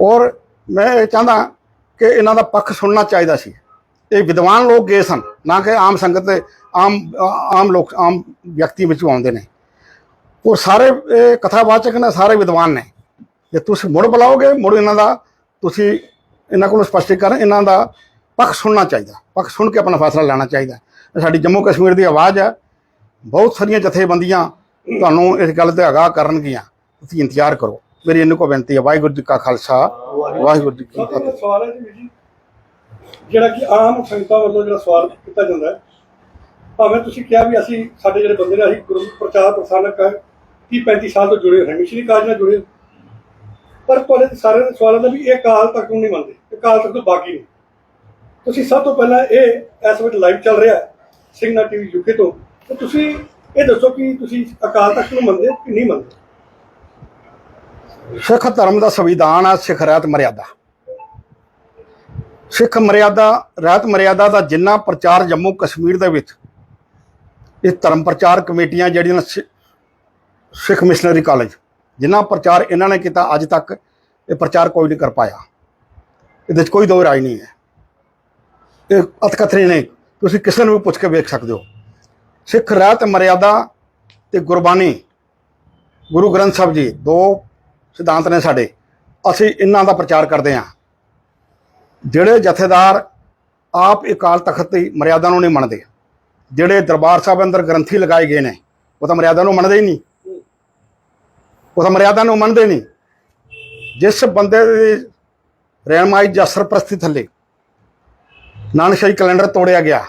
ਔਰ ਮੈਂ ਇਹ ਚਾਹੁੰਦਾ ਕਿ ਇਹਨਾਂ ਦਾ ਪੱਖ ਸੁਣਨਾ ਚਾਹੀਦਾ ਸੀ। ਇਹ ਵਿਦਵਾਨ ਲੋਕ ਗਏ ਸਨ। ਨਾ ਕਿ ਆਮ ਸੰਗਤ ਦੇ ਆਮ ਆਮ ਲੋਕ, ਆਮ ਵਿਅਕਤੀ ਵਿੱਚ ਆਉਂਦੇ ਨੇ। ਉਹ ਸਾਰੇ, ਇਹ ਕਥਾਵਾਚਕ ਨੇ, ਸਾਰੇ ਵਿਦਵਾਨ ਨੇ। ਜੇ ਤੁਸੀਂ ਮੁੜ ਬੁਲਾਓਗੇ, ਮੁੜ ਇਹਨਾਂ ਦਾ ਤੁਸੀਂ ਇਹਨਾਂ ਕੋਲੋਂ ਸਪਸ਼ਟੀਕਰਨ, ਇਹਨਾਂ ਦਾ ਪੱਖ ਸੁਣਨਾ ਚਾਹੀਦਾ। ਪੱਖ ਸੁਣ ਕੇ ਆਪਣਾ ਫੈਸਲਾ ਲੈਣਾ ਚਾਹੀਦਾ। ਇਹ ਸਾਡੀ ਜੰਮੂ ਕਸ਼ਮੀਰ ਦੀ ਆਵਾਜ਼ ਹੈ। ਬਹੁਤ ਸਾਰੀਆਂ ਜਥੇਬੰਦੀਆਂ ਤੁਹਾਨੂੰ ਇਸ ਗੱਲ ਤੇ ਆਗਾਹ ਕਰਨਗੀਆਂ। ਤੁਸੀਂ ਇੰਤਜ਼ਾਰ ਕਰੋ। ਮੇਰੀ ਇਹਨੂੰ ਕੋ ਬੇਨਤੀ ਹੈ। ਵਾਹਿਗੁਰੂ ਜੀ ਕਾ ਖਾਲਸਾ। ਵਾਹਿਗੁਰੂ ਜੀ ਕੀ ਫਤਿਹ। ਜੀ। ਜਿਹੜਾ ਕਿ ਆਮ ਸੰਗਤਾਂ ਵੱਲੋਂ ਜਿਹੜਾ ਸਵਾਲ ਕੀਤਾ ਜਾਂਦਾ ਹੈ। ਭਾਵੇਂ ਤੁਸੀਂ ਕਿਹਾ ਵੀ ਅਸੀਂ ਸਾਡੇ ਜਿਹੜੇ ਬੰਦੇ ਨੇ, ਅਸੀਂ ਗੁਰੂ ਪ੍ਰਚਾਰ ਪ੍ਰਸਾਰਕ ਹੈ 30 35 ਸਾਲ ਤੋਂ ਜੁੜੇ ਹੋਏ ਹਾਂ ਮਿਸ਼ਨਰੀ ਕਾਰਜ ਨਾਲ ਜੁੜੇ ਹੋਏ। ਪਰ ਤੁਹਾਡੇ ਸਾਰੇ ਦੇ ਸਵਾਲਾਂ ਦਾ ਵੀ ਇਹ ਕਾਲ ਤੱਕ ਨੂੰ ਨਹੀਂ ਮੰਨਦੇ, ਇਹ ਕਾਲ ਤੱਕ ਤੋਂ ਬਾਕੀ ਨਹੀਂ ਤੁਸੀਂ ਸਭ ਤੋਂ ਪਹਿਲਾਂ ਇਹ, ਇਸ ਵਕਤ ਲਾਈਵ ਚੱਲ ਰਿਹਾ ਹੈ ਸਿੰਘਨਾ ਟੀਵੀ ਯੂਕੇ ਤੋਂ। ਤੇ ਤੁਸੀਂ ਇਹ ਦੱਸੋ ਕਿ ਤੁਸੀਂ ਅਕਾਲ ਤਖਤ ਨੂੰ ਮੰਨਦੇ ਕਿ ਨਹੀਂ ਮੰਨਦੇ? ਸਿੱਖ ਧਰਮ ਦਾ ਸੰਵਿਧਾਨ ਆ, ਸਿੱਖ ਰਹਿਤ ਮਰਿਆਦਾ। ਸਿੱਖ ਮਰਿਆਦਾ, ਰਹਿਤ ਮਰਿਆਦਾ ਦਾ ਜਿੰਨਾ ਪ੍ਰਚਾਰ ਜੰਮੂ ਕਸ਼ਮੀਰ ਦੇ ਵਿੱਚ, ਇਹ ਧਰਮ ਪ੍ਰਚਾਰ ਕਮੇਟੀਆਂ ਜਿਹੜੀਆਂ ਸਿ- ਸਿੱਖ ਮਿਸ਼ਨਰੀ ਕਾਲਜ ਜਿੰਨਾ ਪ੍ਰਚਾਰ ਇਹਨਾਂ ਨੇ ਕੀਤਾ ਅੱਜ ਤੱਕ, ਇਹ ਪ੍ਰਚਾਰ ਕੋਈ ਨਹੀਂ ਕਰ ਪਾਇਆ। ਇਹਦੇ 'ਚ ਕੋਈ ਦੋ ਰਾਏ ਨਹੀਂ ਹੈ। ਇਹ ਅਤਕਥਨੀ ਨਹੀਂ ਤੁਸੀਂ ਕਿਸੇ ਨੂੰ ਵੀ ਪੁੱਛ ਕੇ ਵੇਖ ਸਕਦੇ ਹੋ। ਸਿੱਖ ਰਹਿਤ ਮਰਿਆਦਾ ਤੇ ਗੁਰਬਾਣੀ, ਗੁਰੂ ਗ੍ਰੰਥ ਸਾਹਿਬ ਜੀ, ਦੋ ਸਿਧਾਂਤ ਨੇ ਸਾਡੇ। ਅਸੀਂ ਇਹਨਾਂ ਦਾ ਪ੍ਰਚਾਰ ਕਰਦੇ ਹਾਂ। ਜਿਹੜੇ ਜਥੇਦਾਰ ਆਪ ਅਕਾਲ ਤਖਤ ਦੀ ਮਰਿਆਦਾ ਨੂੰ ਨਹੀਂ ਮੰਨਦੇ, ਜਿਹੜੇ ਦਰਬਾਰ ਸਾਹਿਬ ਅੰਦਰ ਗ੍ਰੰਥੀ ਲਗਾਏ ਗਏ ਨੇ, ਉਹ ਤਾਂ ਮਰਿਆਦਾ ਨੂੰ ਮੰਨਦੇ ਹੀ ਨਹੀਂ। ਉਹ ਤਾਂ ਮਰਿਆਦਾ ਨੂੰ ਮੰਨਦੇ ਨਹੀਂ। ਜਿਸ ਬੰਦੇ ਦੀ ਰਹਿਨਮਾਈ ਜਾਂ ਸਰਪ੍ਰਸਤੀ ਥੱਲੇ ਨਾਨਕਸ਼ਾਹੀ ਕੈਲੰਡਰ ਤੋੜਿਆ ਗਿਆ,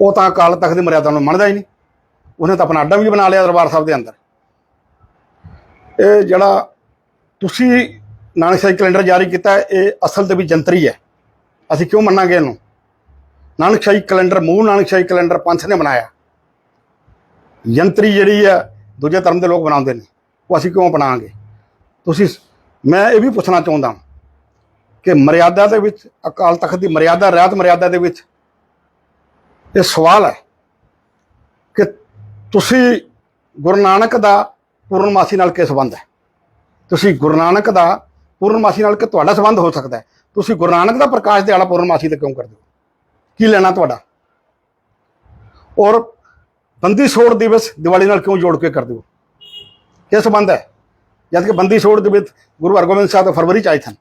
ਉਹ ਤਾਂ ਅਕਾਲ ਤਖਤ ਦੀ ਮਰਿਆਦਾ ਨੂੰ ਮੰਨਦਾ ਹੀ ਨਹੀਂ। ਉਹਨੇ ਤਾਂ ਆਪਣਾ ਅੱਡਾ ਵੀ ਬਣਾ ਲਿਆ ਦਰਬਾਰ ਸਾਹਿਬ ਦੇ ਅੰਦਰ। ਇਹ ਜਿਹੜਾ ਤੁਸੀਂ ਨਾਨਕ ਨਾਨਕਸ਼ਾਹੀ ਕੈਲੰਡਰ ਜਾਰੀ ਕੀਤਾ ਇਹ ਅਸਲ ਦੇ ਵੀ ਜੰਤਰੀ ਹੈ। ਅਸੀਂ ਕਿਉਂ ਮੰਨਾਂਗੇ ਇਹਨੂੰ? ਨਾਨਕ ਨਾਨਕਸ਼ਾਹੀ ਕੈਲੰਡਰ, ਮੂਲ ਨਾਨਕ ਨਾਨਕਸ਼ਾਹੀ ਕੈਲੰਡਰ ਪੰਥ ਨੇ ਬਣਾਇਆ। ਯੰਤਰੀ ਜਿਹੜੀ ਹੈ, ਦੂਜੇ ਧਰਮ ਦੇ ਲੋਕ ਬਣਾਉਂਦੇ ਨੇ। ਉਹ ਅਸੀਂ ਕਿਉਂ ਅਪਣਾਵਾਂਗੇ? ਤੁਸੀਂ ਮੈਂ ਇਹ ਵੀ ਪੁੱਛਣਾ ਚਾਹੁੰਦਾ ਕਿ ਮਰਿਆਦਾ ਦੇ ਵਿੱਚ, ਅਕਾਲ ਤਖਤ ਦੀ ਮਰਿਆਦਾ ਰਹਿਤ ਮਰਿਆਦਾ ਦੇ ਵਿੱਚ ਇਹ ਸਵਾਲ ਹੈ ਕਿ ਤੁਸੀਂ ਗੁਰੂ ਨਾਨਕ ਦਾ ਪੂਰਨਮਾਸੀ ਨਾਲ ਕੀ ਸੰਬੰਧ ਹੈ? ਤੁਸੀਂ ਗੁਰੂ ਨਾਨਕ ਦਾ ਪੂਰਨਮਾਸੀ ਨਾਲ ਕਿ ਤੁਹਾਡਾ ਸੰਬੰਧ ਹੋ ਸਕਦਾ ਹੈ? ਤੁਸੀਂ ਗੁਰੂ ਨਾਨਕ ਦਾ ਪ੍ਰਕਾਸ਼ ਦਿਹਾੜਾ ਪੂਰਨਮਾਸੀ ਤੇ ਕਿਉਂ ਕਰਦੇ ਹੋ? ਕੀ ਲੈਣਾ ਤੁਹਾਡਾ? ਔਰ ਬੰਦੀ ਛੋੜ ਦਿਵਸ ਦੀਵਾਲੀ ਨਾਲ ਕਿਉਂ ਜੋੜ ਕੇ ਕਰਦੇ ਹੋ? ਇਹ ਸੰਬੰਧ ਹੈ। ਜਦ ਕਿ ਬੰਦੀ ਛੋੜ ਦਿਵਸ ਗੁਰੂ ਹਰਗੋਬਿੰਦ ਸਾਹਿਬ ਦੇ ਫਰਵਰੀ ਚ ਆਏ ਸਨ।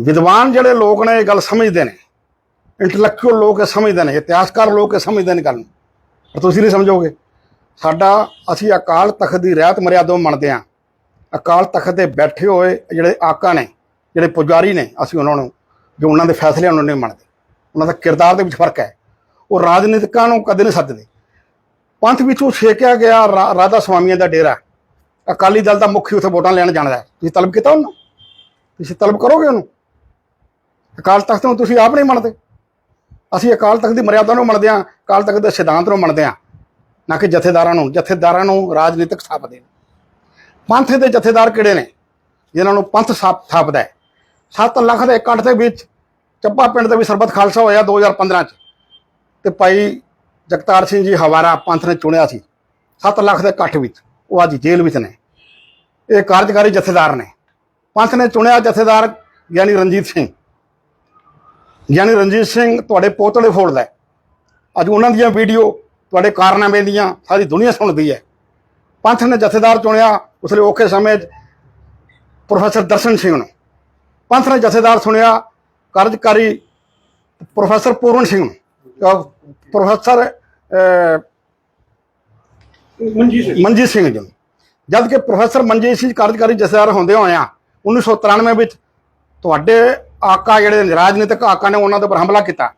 ਵਿਦਵਾਨ ਜਿਹੜੇ ਲੋਕ ਨੇ ਇਹ ਗੱਲ ਸਮਝਦੇ ਨੇ। ਇੰਟੈਲੈਕਚੁਅਲ ਲੋਕ ਇਹ ਸਮਝਦੇ ਨੇ, ਇਤਿਹਾਸਕਾਰ ਲੋਕ ਇਹ ਸਮਝਦੇ ਨੇ ਗੱਲ ਨੂੰ। ਪਰ ਤੁਸੀਂ ਨਹੀਂ ਸਮਝੋਗੇ। ਸਾਡਾ ਅਸੀਂ ਅਕਾਲ ਤਖਤ ਦੀ ਰਹਿਤ ਮਰਿਆਦਾ ਮੰਨਦੇ ਹਾਂ। ਅਕਾਲ ਤਖਤ ਦੇ ਬੈਠੇ ਹੋਏ ਜਿਹੜੇ ਆਕਾ ਨੇ, ਜਿਹੜੇ ਪੁਜਾਰੀ ਨੇ, ਅਸੀਂ ਉਹਨਾਂ ਨੂੰ, ਜੋ ਉਹਨਾਂ ਦੇ ਫੈਸਲੇ ਉਹਨਾਂ ਨੂੰ ਨਹੀਂ ਮੰਨਦੇ। ਉਹਨਾਂ ਦਾ ਕਿਰਦਾਰ ਦੇ ਵਿੱਚ ਫ਼ਰਕ ਹੈ। ਉਹ ਰਾਜਨੀਤਿਕਾਂ ਨੂੰ ਕਦੇ ਨਹੀਂ ਸੱਦਦੇ। ਪੰਥ ਵਿੱਚੋਂ ਛੇਕਿਆ ਗਿਆ ਰਾਧਾ ਸੁਆਮੀਆਂ ਦਾ ਡੇਰਾ। ਅਕਾਲੀ ਦਲ ਦਾ ਮੁਖੀ ਉੱਥੇ ਵੋਟਾਂ ਲੈਣ ਜਾਣਾ ਹੈ। ਤੁਸੀਂ ਤਲਬ ਕੀਤਾ ਉਹਨੂੰ? ਤੁਸੀਂ ਤਲਬ ਕਰੋਗੇ ਉਹਨੂੰ? ਅਕਾਲ ਤਖਤ ਨੂੰ ਤੁਸੀਂ ਆਪ ਨਹੀਂ ਮੰਨਦੇ। ਅਸੀਂ ਅਕਾਲ ਤਖਤ ਦੀ ਮਰਿਆਦਾ ਨੂੰ ਮੰਨਦੇ ਹਾਂ, ਅਕਾਲ ਤਖਤ ਦੇ ਸਿਧਾਂਤ ਨੂੰ ਮੰਨਦੇ ਹਾਂ, ਨਾ ਕਿ ਜਥੇਦਾਰਾਂ ਨੂੰ। ਜਥੇਦਾਰਾਂ ਨੂੰ ਰਾਜਨੀਤਿਕ ਸਥਾਪਦੇ ਨੇ ਪੰਥ ਦੇ ਜਥੇਦਾਰ ਕਿਹੜੇ ਨੇ? ਜਿਨ੍ਹਾਂ ਨੂੰ ਪੰਥ ਸਾਪ ਥਾਪਦਾ ਹੈ। 7 ਲੱਖ ਦੇ ਇਕੱਠ ਦੇ ਵਿੱਚ ਚੱਪਾ ਪਿੰਡ ਦੇ ਵੀ ਸਰਬਤ ਖਾਲਸਾ ਹੋਇਆ 2015 ਚ। ਤੇ ਭਾਈ ਜਗਤਾਰ ਸਿੰਘ ਜੀ ਹਵਾਰਾ ਪੰਥ ਨੇ ਚੁਣਿਆ ਸੀ। 7 ਲੱਖ ਦੇ ਇਕੱਠ ਵਿੱਚ, ਉਹ ਅੱਜ ਜੇਲ੍ਹ ਵਿੱਚ ਨੇ। ਇਹ ਕਾਰਜਕਾਰੀ ਜਥੇਦਾਰ ਨੇ। ਪੰਥ ਨੇ ਚੁਣਿਆ ਜਥੇਦਾਰ ਗਿਆਨੀ ਰਣਜੀਤ ਸਿੰਘ। ਗਿਆਨੀ ਰਣਜੀਤ ਸਿੰਘ ਤੁਹਾਡੇ ਪੋਤਲੇ ਫੋੜਦਾ ਅੱਜ ਉਹਨਾਂ ਦੀਆਂ ਵੀਡੀਓ ਤੁਹਾਡੇ ਕਾਰਨਾਮੇ ਦੀਆਂ ਸਾਰੀ ਦੁਨੀਆ ਸੁਣਦੀ ਹੈ। ਪੰਥ ਨੇ ਜਥੇਦਾਰ ਚੁਣਿਆ ਉਸ ਲਈ ਔਖੇ ਸਮੇਂ 'ਚ ਪ੍ਰੋਫੈਸਰ ਦਰਸ਼ਨ ਸਿੰਘ ਨੂੰ। ਪੰਥ ਨੇ ਜਥੇਦਾਰ ਸੁਣਿਆ ਕਾਰਜਕਾਰੀ ਪ੍ਰੋਫੈਸਰ ਪੂਰਨ ਸਿੰਘ ਨੂੰ ਪ੍ਰੋਫੈਸਰ ਮਨਜੀਤ ਸਿੰਘ। ਜੀ। ਜਦ ਕਿ ਪ੍ਰੋਫੈਸਰ ਮਨਜੀਤ ਸਿੰਘ ਕਾਰਜਕਾਰੀ ਜਥੇਦਾਰ ਹੁੰਦੇ ਹੋਇਆ 1993 ਵਿੱਚ ਤੁਹਾਡੇ ਆਕਾ ਜਿਹੜੇ ਰਾਜਨੀਤਿਕ ਆਕਾ ਨੇ ਉਹਨਾਂ ਦੇ ਉੱਪਰ ਹਮਲਾ ਕੀਤਾ।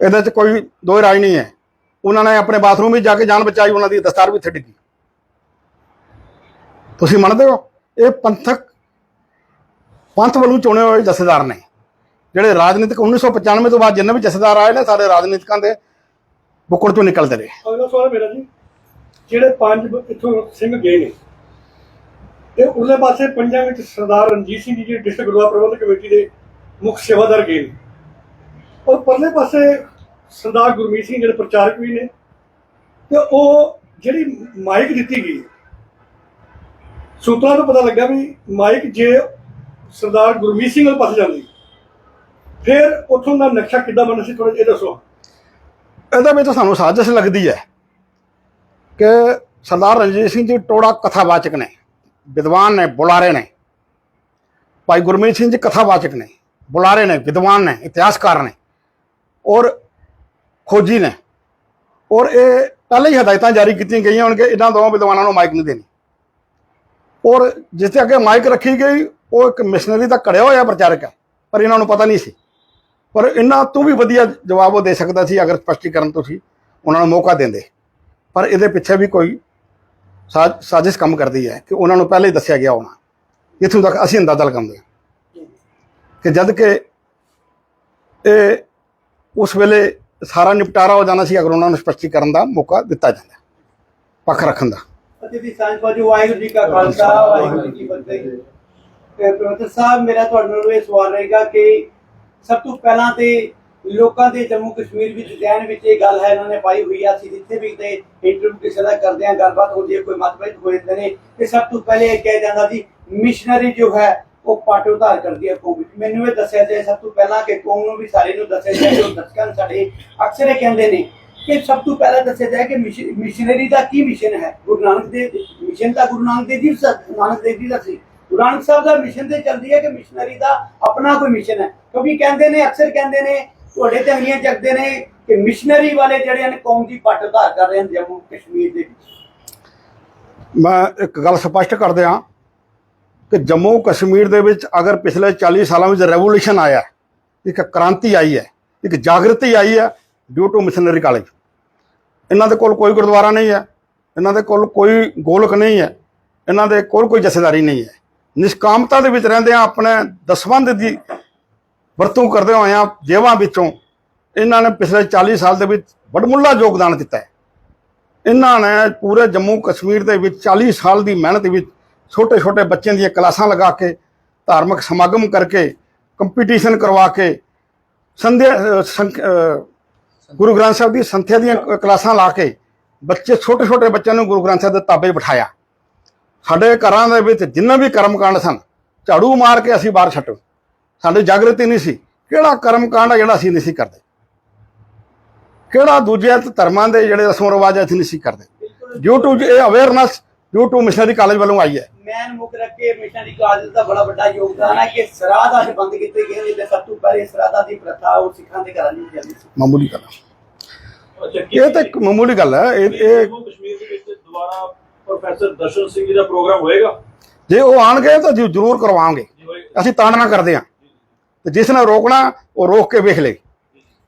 ਇਹਦੇ 'ਚ ਕੋਈ ਦੋ ਰਾਜ ਨਹੀਂ ਹੈ। ਉਹਨਾਂ ਨੇ ਆਪਣੇ ਬਾਥਰੂਮ ਵਿੱਚ ਜਾ ਕੇ ਜਾਨ ਬਚਾਈ, ਉਹਨਾਂ ਦੀ ਦਸਤਾਰ ਵੀ ਇੱਥੇ ਡਿੱਗੀ ਤੁਸੀਂ ਮੰਨਦੇ ਹੋ? ਇਹ ਪੰਥਕ, ਪੰਥ ਵੱਲੋਂ ਚੁਣੇ ਹੋਏ ਜਥੇਦਾਰ ਨੇ, ਜਿਹੜੇ ਰਾਜਨੀਤਿਕ 1995 ਤੋਂ ਬਾਅਦ ਜਿੰਨੇ ਵੀ ਜਥੇਦਾਰ ਆਏ ਨੇ, ਸਾਰੇ ਰਾਜਨੀਤਿਕਾਂ ਦੇ ਬੁੱਕੜ ਚੋਂ ਨਿਕਲਦੇ ਰਹੇ। ਅਗਲਾ ਸਵਾਲ ਮੇਰਾ ਜੀ, ਜਿਹੜੇ ਪੰਜ ਇੱਥੋਂ ਸਿੰਘ ਗਏ ਨੇ, ਤੇ ਉਰਲੇ ਪਾਸੇ ਪੰਜਾਂ ਵਿੱਚ ਸਰਦਾਰ ਰਣਜੀਤ ਸਿੰਘ ਜੀ, ਜਿਹੜੇ ਡਿਸਟ੍ਰਿਕਟ ਗੁਰਦੁਆਰਾ ਪ੍ਰਬੰਧਕ ਕਮੇਟੀ ਦੇ ਮੁੱਖ ਸੇਵਾਦਾਰ ਗਏ ਨੇ, ਔਰ ਪਰਲੇ ਪਾਸੇ ਸਰਦਾਰ ਗੁਰਮੀਤ ਸਿੰਘ ਜਿਹੜੇ ਪ੍ਰਚਾਰਕ ਵੀ ਨੇ, ਤੇ ਉਹ ਜਿਹੜੀ ਮਾਈਕ ਦਿੱਤੀ ਗਈ, ਸੂਤਰਾਂ ਤੋਂ ਪਤਾ ਲੱਗਾ ਵੀ ਮਾਈਕ ਜੇ ਸਰਦਾਰ ਗੁਰਮੀਤ ਸਿੰਘ ਵਾਲੇ ਪਾਸੇ ਜਾਂਦੀ, ਫਿਰ ਉੱਥੋਂ ਦਾ ਨਕਸ਼ਾ ਕਿੱਦਾਂ ਬਣਿਆ ਸੀ ਥੋੜਾ ਇਹ ਦੱਸੋ। ਇਹਦੇ ਵਿੱਚ ਸਾਨੂੰ ਸਾਜ਼ਿਸ਼ ਲੱਗਦੀ ਹੈ ਕਿ ਸਰਦਾਰ ਰਣਜੀਤ ਸਿੰਘ ਜੀ ਟੋੜਾ ਕਥਾਵਾਚਕ ਨੇ, ਵਿਦਵਾਨ ਨੇ, ਬੁਲਾਰੇ ਨੇ। ਭਾਈ ਗੁਰਮੀਤ ਸਿੰਘ ਜੀ ਕਥਾਵਾਚਕ ਨੇ, ਬੁਲਾਰੇ ਨੇ, ਵਿਦਵਾਨ ਨੇ, ਇਤਿਹਾਸਕਾਰ ਨੇ। ਔਰ ਖੋਜੀ ਨੇ। ਔਰ ਇਹ ਪਹਿਲਾਂ ਹੀ ਹਦਾਇਤਾਂ ਜਾਰੀ ਕੀਤੀਆਂ ਗਈਆਂ ਹੋਣ ਕਿ ਇਹਨਾਂ ਦੋਵਾਂ ਵਿਦਵਾਨਾਂ ਨੂੰ ਮਾਈਕ ਨਹੀਂ ਦੇਣੀ। ਔਰ ਜਿਸ ਤੇ ਅੱਗੇ ਮਾਈਕ ਰੱਖੀ ਗਈ, ਉਹ ਇੱਕ ਮਿਸ਼ਨਰੀ ਦਾ ਘੜਿਆ ਹੋਇਆ ਪ੍ਰਚਾਰਕ ਹੈ, ਪਰ ਇਹਨਾਂ ਨੂੰ ਪਤਾ ਨਹੀਂ ਸੀ। ਪਰ ਇਹਨਾਂ ਤੋਂ ਵੀ ਵਧੀਆ ਜਵਾਬ ਉਹ ਦੇ ਸਕਦਾ ਸੀ, ਅਗਰ ਸਪਸ਼ਟੀਕਰਨ ਤੁਸੀਂ ਉਹਨਾਂ ਨੂੰ ਮੌਕਾ ਦਿੰਦੇ। ਪਰ ਇਹਦੇ ਪਿੱਛੇ ਵੀ ਕੋਈ ਸਾ- ਸਾਜ਼ਿਸ਼ ਕੰਮ ਕਰਦੀ ਹੈ ਕਿ ਉਹਨਾਂ ਨੂੰ ਪਹਿਲੇ ਹੀ ਦੱਸਿਆ ਗਿਆ ਹੋਣਾ। ਜਿੱਥੋਂ ਤੱਕ ਅਸੀਂ ਅੰਦਾਜ਼ਾ ਲਗਾਉਂਦੇ ਹਾਂ ਕਿ ਜਦ ਕਿ ਇਹ ਉਸ ਵੇਲੇ ਸਾਰਾ ਨਿਪਟਾਰਾ ਹੋ ਜਾਣਾ ਸੀ ਅਗਰ ਉਹਨਾਂ ਨੂੰ ਸਪਸ਼ਟੀਕਰਨ ਦਾ ਮੌਕਾ ਦਿੱਤਾ ਜਾਂਦਾ ਪੱਖ ਰੱਖਣ ਦਾ। ਅਤੇ ਦੀ ਸਾਂਝ ਬਾਜੂ, ਵਾਹਿਗੁਰੂ ਜੀ ਕਾ ਖਾਲਸਾ, ਵਾਹਿਗੁਰੂ ਜੀ ਕੀ ਫਤਿਹ। ਪ੍ਰੋਫੈਸਰ ਸਾਹਿਬ, ਮੇਰਾ ਤੁਹਾਡੇ ਨਾਲ ਇਹ ਸਵਾਲ ਰਹੇਗਾ ਕਿ ਸਭ ਤੋਂ ਪਹਿਲਾਂ ਤੇ ਲੋਕਾਂ ਦੇ ਜੰਮੂ ਕਸ਼ਮੀਰ ਵਿੱਚ ਜੈਨ ਵਿੱਚ ਇਹ ਗੱਲ ਹੈ, ਇਹਨਾਂ ਨੇ ਪਾਈ ਹੋਈ ਆ, ਅਸੀਂ ਜਿੱਥੇ ਵੀ ਤੇ ਇੰਟਰਵਿਊ ਕਿਸੇ ਦਾ ਕਰਦੇ ਆ ਗੱਲਬਾਤ ਹੁੰਦੀ ਹੈ ਕੋਈ ਮਤਭੇਦ ਹੋ ਜਾਂਦੇ ਨੇ, ਤੇ ਸਭ ਤੋਂ ਪਹਿਲੇ ਇਹ ਕਿਹਾ ਜਾਂਦਾ ਸੀ ਮਿਸ਼ਨਰੀ ਜੋ ਹੈ ਉਹ ਪਾਟੇ ਉਧਾਰ ਕਰਦੀ ਹੈ ਕੌਮ ਮੈਨੂੰ ਇਹ ਦੱਸਿਆ ਜਾਏ, ਸਭ ਤੋਂ ਪਹਿਲਾਂ ਕਿ ਕੌਮ ਨੂੰ ਵੀ ਸਾਰੇ ਨੂੰ ਦੱਸਿਆ ਜਾਏ, ਜੋ ਦਰਸ਼ਕਾਂ ਸਾਡੇ ਅਕਸਰ ਇਹ ਕਹਿੰਦੇ ਨੇ ਕਿ ਸਭ ਤੋਂ ਪਹਿਲਾਂ ਦੱਸਿਆ ਜਾਏ ਕਿ ਮਿਸ਼ਨਰੀ ਦਾ ਕੀ ਮਿਸ਼ਨ ਹੈ? ਗੁਰੂ ਨਾਨਕ ਦੇਵ ਮਿਸ਼ਨ ਤਾਂ ਗੁਰੂ ਨਾਨਕ ਦੇਵ ਜੀ ਨਾਨਕ ਦੇਵ ਜੀ ਦਾ ਸੀ। ਗੁਰੂ ਨਾਨਕ ਸਾਹਿਬ ਦਾ ਮਿਸ਼ਨ ਤੇ ਚੱਲਦੀ ਹੈ ਕਿ ਮਿਸ਼ਨਰੀ ਦਾ ਆਪਣਾ ਕੋਈ ਮਿਸ਼ਨ ਹੈ। ਕਿਉਂਕਿ ਕਹਿੰਦੇ ਨੇ, ਅਕਸਰ ਕਹਿੰਦੇ ਨੇ, ਤੁਹਾਡੇ ਤੇ ਅੰਗੀਆਂ ਚੱਕਦੇ ਨੇ ਕਿ ਮਿਸ਼ਨਰੀ ਵਾਲੇ ਜਿਹੜੇ ਨੇ ਕੌਮ ਦੀ ਪੱਟ ਉਧਾਰ ਕਰ ਰਹੇ ਹਨ ਜੰਮੂ ਕਸ਼ਮੀਰ ਦੇ ਵਿੱਚ। ਮੈਂ ਇੱਕ ਗੱਲ ਸਪਸ਼ਟ ਕਰ ਦਿਆਂ। ਕਿ ਜੰਮੂ ਕਸ਼ਮੀਰ ਦੇ ਵਿੱਚ ਅਗਰ ਪਿਛਲੇ 40 ਸਾਲਾਂ ਵਿੱਚ ਰੈਵੋਲੂਸ਼ਨ ਆਇਆ, ਇੱਕ ਕ੍ਰਾਂਤੀ ਆਈ ਹੈ, ਇੱਕ ਜਾਗਰਤੀ ਆਈ ਹੈ ਡਿਊ ਟੂ ਮਿਸ਼ਨਰੀ ਕਾਲਜ ਇਹਨਾਂ ਦੇ ਕੋਲ ਕੋਈ ਗੁਰਦੁਆਰਾ ਨਹੀਂ ਹੈ, ਇਹਨਾਂ ਦੇ ਕੋਲ ਕੋਈ ਗੋਲਕ ਨਹੀਂ ਹੈ, ਇਹਨਾਂ ਦੇ ਕੋਲ ਕੋਈ ਜਥੇਦਾਰੀ ਨਹੀਂ ਹੈ। ਨਿਸ਼ਕਾਮਤਾ ਦੇ ਵਿੱਚ ਰਹਿੰਦੇ ਆ, ਆਪਣੇ ਦਸਵੰਧ ਦੀ ਵਰਤੋਂ ਕਰਦੇ ਹੋਏ ਹੋਇਆਂ ਜੇਵਾਂ ਵਿੱਚੋਂ ਇਹਨਾਂ ਨੇ ਪਿਛਲੇ 40 ਸਾਲ ਦੇ ਵਿੱਚ ਵਡਮੁੱਲਾ ਯੋਗਦਾਨ ਦਿੱਤਾ ਹੈ। ਇਹਨਾਂ ਨੇ ਪੂਰੇ ਜੰਮੂ ਕਸ਼ਮੀਰ ਦੇ ਵਿੱਚ 40 ਸਾਲ ਦੀ ਮਿਹਨਤ ਵਿੱਚ ਛੋਟੇ ਛੋਟੇ ਬੱਚਿਆਂ ਦੀਆਂ ਕਲਾਸਾਂ ਲਗਾ ਕੇ ਧਾਰਮਿਕ ਸਮਾਗਮ ਕਰਕੇ ਕੰਪੀਟੀਸ਼ਨ ਕਰਵਾ ਕੇ ਸੰਧਿਆ ਗੁਰੂ ਗ੍ਰੰਥ ਸਾਹਿਬ ਦੀ ਸੰਥਿਆ ਦੀਆਂ ਕਲਾਸਾਂ ਲਾ ਕੇ ਬੱਚੇ ਛੋਟੇ ਛੋਟੇ ਬੱਚਿਆਂ ਨੂੰ ਗੁਰੂ ਗ੍ਰੰਥ ਸਾਹਿਬ ਦੇ ਤਾਬੇ ਬਿਠਾਇਆ। ਸਾਡੇ ਘਰਾਂ ਦੇ ਵਿੱਚ ਜਿੰਨੇ ਵੀ ਕਰਮਕਾਂਡ ਸਨ ਝਾੜੂ ਮਾਰ ਕੇ ਅਸੀਂ ਬਾਹਰ ਛੱਡੋ। ਸਾਡੇ ਜਾਗਰਤੀ ਨਹੀਂ ਸੀ ਕਿਹੜਾ ਕਰਮਕਾਂਡ ਆ ਜਿਹੜਾ ਅਸੀਂ ਨਹੀਂ ਸੀ ਕਰਦੇ? ਕਿਹੜਾ ਦੂਜੇ ਧਰਮਾਂ ਦੇ ਜਿਹੜੇ ਰਸਮ ਰਿਵਾਜ ਅਸੀਂ ਨਹੀਂ ਸੀ ਕਰਦੇ? ਡਿਊ ਟੂ ਇਹ awareness due to missionary college ਵੱਲੋਂ ਆਈ ਹੈ। ਮੈਨ ਮੁੱਖ ਰੱਖ ਕੇ ਮਿਸ਼ਨਰੀ ਕਾਲਜ ਦਾ ਬੜਾ ਵੱਡਾ ਯੋਗਦਾਨ ਹੈ ਕਿ ਸਰਾਧ ਅੱਜ ਬੰਦ ਕੀਤੇ ਗਏ ਨੇ ਤੇ ਸਭ ਤੋਂ ਪਹਿਲੇ ਸਰਾਧਾਂ ਦੀ ਪ੍ਰਥਾ ਉਹ ਸਿੱਖਾਂ ਦੇ ਘਰਾਂ ਵਿੱਚ ਚੱਲਦੀ ਸੀ। ਮਾਮੂਲੀ ਗੱਲ ਹੈ। ਅੱਛਾ ਇਹ ਤਾਂ ਇੱਕ ਮਾਮੂਲੀ ਗੱਲ ਹੈ। ਇਹ ਇਹ ਜੰਮੂ ਕਸ਼ਮੀਰ ਦੇ ਵਿੱਚ ਦੁਬਾਰਾ ਪ੍ਰੋਫੈਸਰ ਦਰਸ਼ਨ ਸਿੰਘ ਜੀ ਦਾ ਪ੍ਰੋਗਰਾਮ ਹੋਏਗਾ? ਜੇ ਉਹ ਆਣਗੇ ਤਾਂ ਜੀ ਜ਼ਰੂਰ ਕਰਵਾਵਾਂਗੇ। ਜੀ ਹੋਏਗਾ। ਅਸੀਂ ਤਾੜਨਾ ਕਰਦੇ ਹਾਂ। ਤੇ ਜਿਸ ਨੇ ਰੋਕਣਾ ਉਹ ਰੋਕ ਕੇ ਵੇਖ ਲੇ।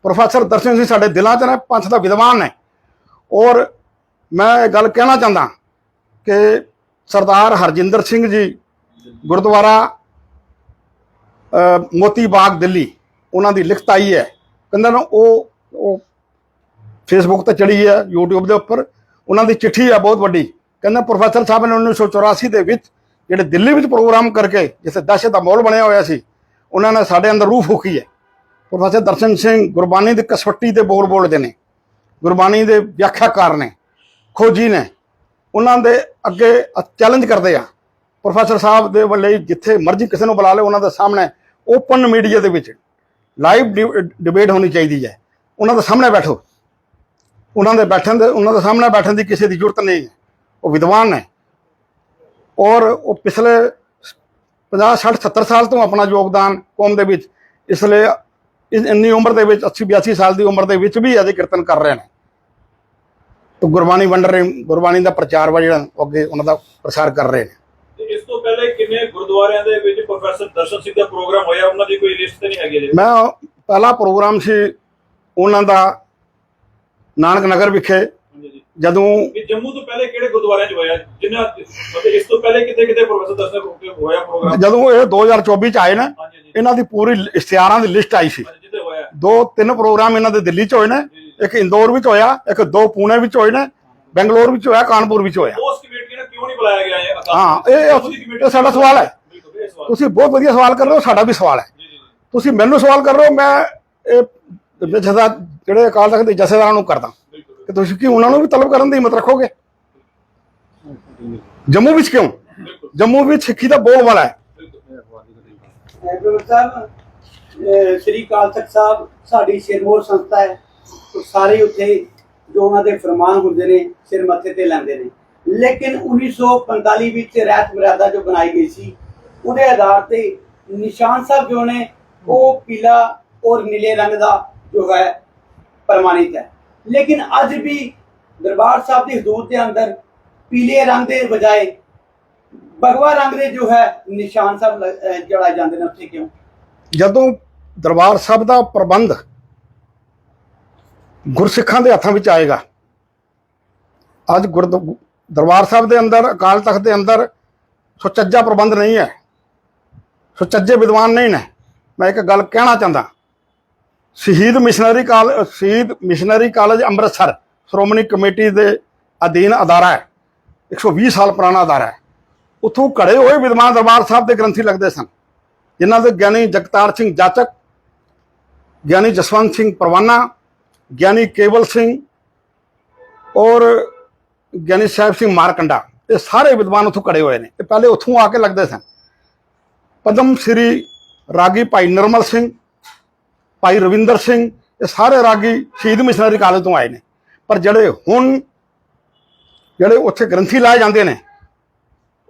ਪ੍ਰੋਫੈਸਰ ਦਰਸ਼ਨ ਸਿੰਘ ਸਾਡੇ ਦਿਲਾਂ 'ਚ ਨੇ ਪੰਥ ਦਾ ਵਿਦਵਾਨ ਨੇ। ਔਰ ਮੈਂ ਇਹ ਗੱਲ ਕਹਿਣਾ ਚਾਹੁੰਦਾ ਕਿ ਸਰਦਾਰ ਹਰਜਿੰਦਰ ਸਿੰਘ ਜੀ ਗੁਰਦੁਆਰਾ ਮੋਤੀ ਬਾਗ ਦਿੱਲੀ, ਉਹਨਾਂ ਦੀ ਲਿਖਤ ਆਈ ਹੈ। ਕਹਿੰਦਾ ਨਾ ਉਹ ਉਹ ਫੇਸਬੁੱਕ ਤੇ ਚੜੀ ਹੈ, YouTube ਦੇ ਉੱਪਰ। ਉਹਨਾਂ ਦੀ ਚਿੱਠੀ ਆ, ਬਹੁਤ ਵੱਡੀ। ਕਹਿੰਦਾ ਪ੍ਰੋਫੈਸਰ ਸਾਹਿਬ ਨੇ 1984 ਦੇ ਵਿੱਚ ਜਿਹੜੇ ਦਿੱਲੀ ਵਿੱਚ ਪ੍ਰੋਗਰਾਮ ਕਰਕੇ ਜਿੱਥੇ ਦਹਿਸ਼ਤ ਦਾ ਮਾਹੌਲ ਬਣਿਆ ਹੋਇਆ ਸੀ, ਉਹਨਾਂ ਨੇ ਸਾਡੇ ਅੰਦਰ ਰੂਹ ਫੂਕੀ ਹੈ। ਪ੍ਰੋਫੈਸਰ ਦਰਸ਼ਨ ਸਿੰਘ ਗੁਰਬਾਣੀ ਦੀ ਕਸਵੱਟੀ ਤੇ ਬੋਲ ਬੋਲਦੇ ਨੇ। ਗੁਰਬਾਣੀ ਦੇ ਵਿਆਖਿਆਕਾਰ ਨੇ, ਖੋਜੀ ਨੇ। ਉਹਨਾਂ ਦੇ ਅੱਗੇ ਚੈਲੰਜ ਕਰਦੇ ਆ। ਪ੍ਰੋਫੈਸਰ ਸਾਹਿਬ ਦੇ ਵੱਲੇ ਜਿੱਥੇ ਮਰਜ਼ੀ ਕਿਸੇ ਨੂੰ ਬੁਲਾ ਲਿਓ, ਉਹਨਾਂ ਦੇ ਸਾਹਮਣੇ ਓਪਨ ਮੀਡੀਆ ਦੇ ਵਿੱਚ ਲਾਈਵ ਡਿਬੇਟ ਹੋਣੀ ਚਾਹੀਦੀ ਹੈ। ਉਹਨਾਂ ਦੇ ਸਾਹਮਣੇ ਬੈਠੋ। ਉਹਨਾਂ ਦੇ ਬੈਠਣ ਦੇ, ਉਹਨਾਂ ਦੇ ਸਾਹਮਣੇ ਬੈਠਣ ਦੀ ਕਿਸੇ ਦੀ ਜ਼ਰੂਰਤ ਨਹੀਂ ਹੈ। ਉਹ ਵਿਦਵਾਨ ਨੇ। ਔਰ ਉਹ ਪਿਛਲੇ 50 60 70 ਸਾਲ ਤੋਂ ਆਪਣਾ ਯੋਗਦਾਨ ਕੌਮ ਦੇ ਵਿੱਚ, ਇਸ ਲਈ ਇੰਨੀ ਉਮਰ ਦੇ ਵਿੱਚ 80 82 ਸਾਲ ਦੀ ਉਮਰ ਦੇ ਵਿੱਚ ਵੀ ਅਜੇ ਕੀਰਤਨ ਕਰ ਰਹੇ ਨੇ। ਗੁਰਬਾਣੀ ਵੰਡ ਰਹੇ ਗੁਰਬਾਣੀ ਦਾ ਪ੍ਰਚਾਰ ਵਾ ਜਿਹੜਾ ਉਹ ਅੱਗੇ ਉਹਨਾਂ ਦਾ ਪ੍ਰਸਾਰ ਕਰ ਰਹੇ ਨੇ। ਤੇ ਇਸ ਤੋਂ ਪਹਿਲੇ ਕਿੰਨੇ ਗੁਰਦੁਆਰਿਆਂ ਦੇ ਵਿੱਚ ਪ੍ਰੋਫੈਸਰ ਦਰਸ਼ਨ ਸਿੰਘ ਦਾ ਪ੍ਰੋਗਰਾਮ ਹੋਇਆ? ਉਹਨਾਂ ਦੀ ਕੋਈ ਲਿਸਟ ਤੇ ਨਹੀਂ ਹੈਗੀ ਜੀ ਮੈਂ ਪਹਿਲਾ ਪ੍ਰੋਗਰਾਮ ਸੀ ਉਹਨਾਂ ਦਾ ਨਾਨਕ ਨਗਰ ਵਿਖੇ। ਜਦੋਂ ਜੰਮੂ ਤੋਂ ਪਹਿਲੇ ਕਿਹੜੇ ਗੁਰਦੁਆਰਿਆਂ 'ਚ ਹੋਇਆ? ਜਿਨ੍ਹਾਂ ਮਤਲਬ ਇਸ ਤੋਂ ਪਹਿਲੇ ਕਿਤੇ ਕਿਤੇ ਪ੍ਰੋਫੈਸਰ ਦਰਸ਼ਨ ਸਿੰਘ ਹੋਇਆ ਪ੍ਰੋਗਰਾਮ? ਜਦੋਂ ਇਹ 2024 ਚ ਆਏ ਨਾ ਇਹਨਾਂ ਦੀ ਪੂਰੀ ਇਸ਼ਤਿਹਾਰਾਂ ਦੀ ਲਿਸਟ ਆਈ ਸੀ। ਦੋ ਤਿੰਨ ਪ੍ਰੋਗਰਾਮ ਇਹਨਾਂ ਦੇ ਦਿੱਲੀ ਚ ਹੋਏ ਨੇ। ਇੱਕ ਇੰਦੌਰ ਵਿੱਚ ਹੋਇਆ ਇੱਕ ਦੋ ਪੂਨੇ ਵਿੱਚ ਹੋਏ ਨੇ ਬੈਂਗਲੌਰ ਵਿੱਚ ਹੋਇਆ ਕਾਨਪੁਰ ਵਿੱਚ ਹੋਇਆ। ਉਸ ਕਮੇਟੀ ਨੂੰ ਕਿਉਂ ਨਹੀਂ ਬੁਲਾਇਆ ਗਿਆ ਇਹ ਅਕਾਲ ਹਾਂ, ਇਹ- ਸਾਡਾ ਸਵਾਲ ਹੈ। ਤੁਸੀਂ ਬਹੁਤ ਵਧੀਆ ਸਵਾਲ ਕਰ ਰਹੇ ਹੋ ਸਾਡਾ ਵੀ ਸਵਾਲ ਹੈ। ਤੁਸੀਂ ਮੈਨੂੰ ਸਵਾਲ ਕਰ ਰਹੇ ਹੋ ਮੈਂ ਇਹ ਜਿਹੜੇ ਅਕਾਲ ਤਖਤ ਦੇ ਜਥੇਦਾਰਾਂ ਨੂੰ ਕਰਦਾ। ਕਿ ਤੁਸੀਂ ਕੀ ਉਹਨਾਂ ਨੂੰ ਵੀ ਤਲਬ ਕਰਨ ਦੀ ਹਿੰਮਤ ਰੱਖੋਗੇ? ਜੰਮੂ ਵਿੱਚ ਕਿਉਂ? ਜੰਮੂ ਵਿੱਚ ਸਿੱਖੀ ਦਾ ਬੋਲ ਵਾਲਾ ਹੈ। ਸਾਹਿਬ ਸ੍ਰੀ ਅਕਾਲ ਤਖਤ ਸਾਹਿਬ ਸਾਡੀ ਸਿਰਮੌਰ ਸੰਸਥਾ ਹੈ। ਉਹ ਸਾਰੇ ਉੱਥੇ ਜੋ ਉਹਨਾਂ ਦੇ ਫਰਮਾਨ ਹੁੰਦੇ ਨੇ, ਸਿਰ ਮੱਥੇ ਤੇ ਲੈਂਦੇ ਨੇ। ਲੇਕਿਨ 1945 ਵਿੱਚ ਰਹਿਤ ਮਰਿਆਦਾ ਜੋ ਬਣਾਈ ਗਈ ਸੀ, ਉਹਦੇ ਆਧਾਰ ਤੇ ਨਿਸ਼ਾਨ ਸਾਹਿਬ ਜੋ ਨੇ, ਉਹ ਪੀਲਾ ਔਰ ਨੀਲੇ ਰੰਗ ਦਾ ਜੋ ਹੈ, ਪ੍ਰਮਾਣਿਤ ਹੈ। ਲੇਕਿਨ ਅੱਜ ਵੀ ਦਰਬਾਰ ਸਾਹਿਬ ਦੀ ਹਦੂਦ ਦੇ ਅੰਦਰ ਪੀਲੇ ਰੰਗ ਦੇ ਬਜਾਏ ਭਗਵਾ ਰੰਗ ਦੇ ਜੋ ਹੈ, ਨਿਸ਼ਾਨ ਸਾਹਿਬ ਲ- ਜੜਾਏ ਜਾਂਦੇ ਨੇ ਉੱਥੇ ਕਿਉਂ? ਜਦੋਂ ਦਰਬਾਰ ਸਾਹਿਬ ਦਾ ਪ੍ਰਬੰਧ ਗੁਰਸਿੱਖਾਂ ਦੇ ਹੱਥਾਂ ਵਿੱਚ ਆਏਗਾ। ਅੱਜ ਗੁਰਦ, ਦਰਬਾਰ ਸਾਹਿਬ ਦੇ ਅੰਦਰ, ਅਕਾਲ ਤਖਤ ਦੇ ਅੰਦਰ ਸੁਚੱਜਾ ਪ੍ਰਬੰਧ ਨਹੀਂ ਹੈ। ਸੁਚੱਜੇ ਵਿਦਵਾਨ ਨਹੀਂ ਨੇ। ਮੈਂ ਇੱਕ ਗੱਲ ਕਹਿਣਾ ਚਾਹੁੰਦਾ। ਸ਼ਹੀਦ ਮਿਸ਼ਨਰੀ ਕਾਲ, Shaheed missionary college Amritsar Shiromani committee ਦੇ ਅਧੀਨ ਅਦਾਰਾ ਹੈ। 120 ਸਾਲ ਪੁਰਾਣਾ ਅਦਾਰਾ ਹੈ। ਉੱਥੋਂ ਘੜੇ ਹੋਏ ਵਿਦਵਾਨ ਦਰਬਾਰ ਸਾਹਿਬ ਦੇ ਗ੍ਰੰਥੀ ਲੱਗਦੇ ਸਨ। ਜਿਨ੍ਹਾਂ ਦੇ ਗਿਆਨੀ ਜਗਤਾਰ ਸਿੰਘ ਜਾਚਕ, ਗਿਆਨੀ ਜਸਵੰਤ ਸਿੰਘ ਪਰਵਾਨਾ ਗਿਆਨੀ ਕੇਵਲ ਸਿੰਘ ਔਰ ਗਿਆਨੀ ਸਾਹਿਬ ਸਿੰਘ ਮਾਰਕੰਡਾ, ਇਹ ਸਾਰੇ ਵਿਦਵਾਨ ਉੱਥੋਂ ਖੜੇ ਹੋਏ ਨੇ। ਇਹ ਪਹਿਲੇ ਉੱਥੋਂ ਆ ਕੇ ਲੱਗਦੇ ਸਨ। ਪਦਮ ਸ੍ਰੀ ਰਾਗੀ ਭਾਈ ਨਰਮਲ ਸਿੰਘ, ਭਾਈ ਰਵਿੰਦਰ ਸਿੰਘ, ਇਹ ਸਾਰੇ ਰਾਗੀ ਸ਼ਹੀਦ ਮਿਸ਼ਨਰੀ ਕਾਲਜ ਤੋਂ ਆਏ ਨੇ। ਪਰ ਜਿਹੜੇ ਹੁਣ ਜਿਹੜੇ ਉੱਥੇ ਗ੍ਰੰਥੀ ਲਾਏ ਜਾਂਦੇ ਨੇ,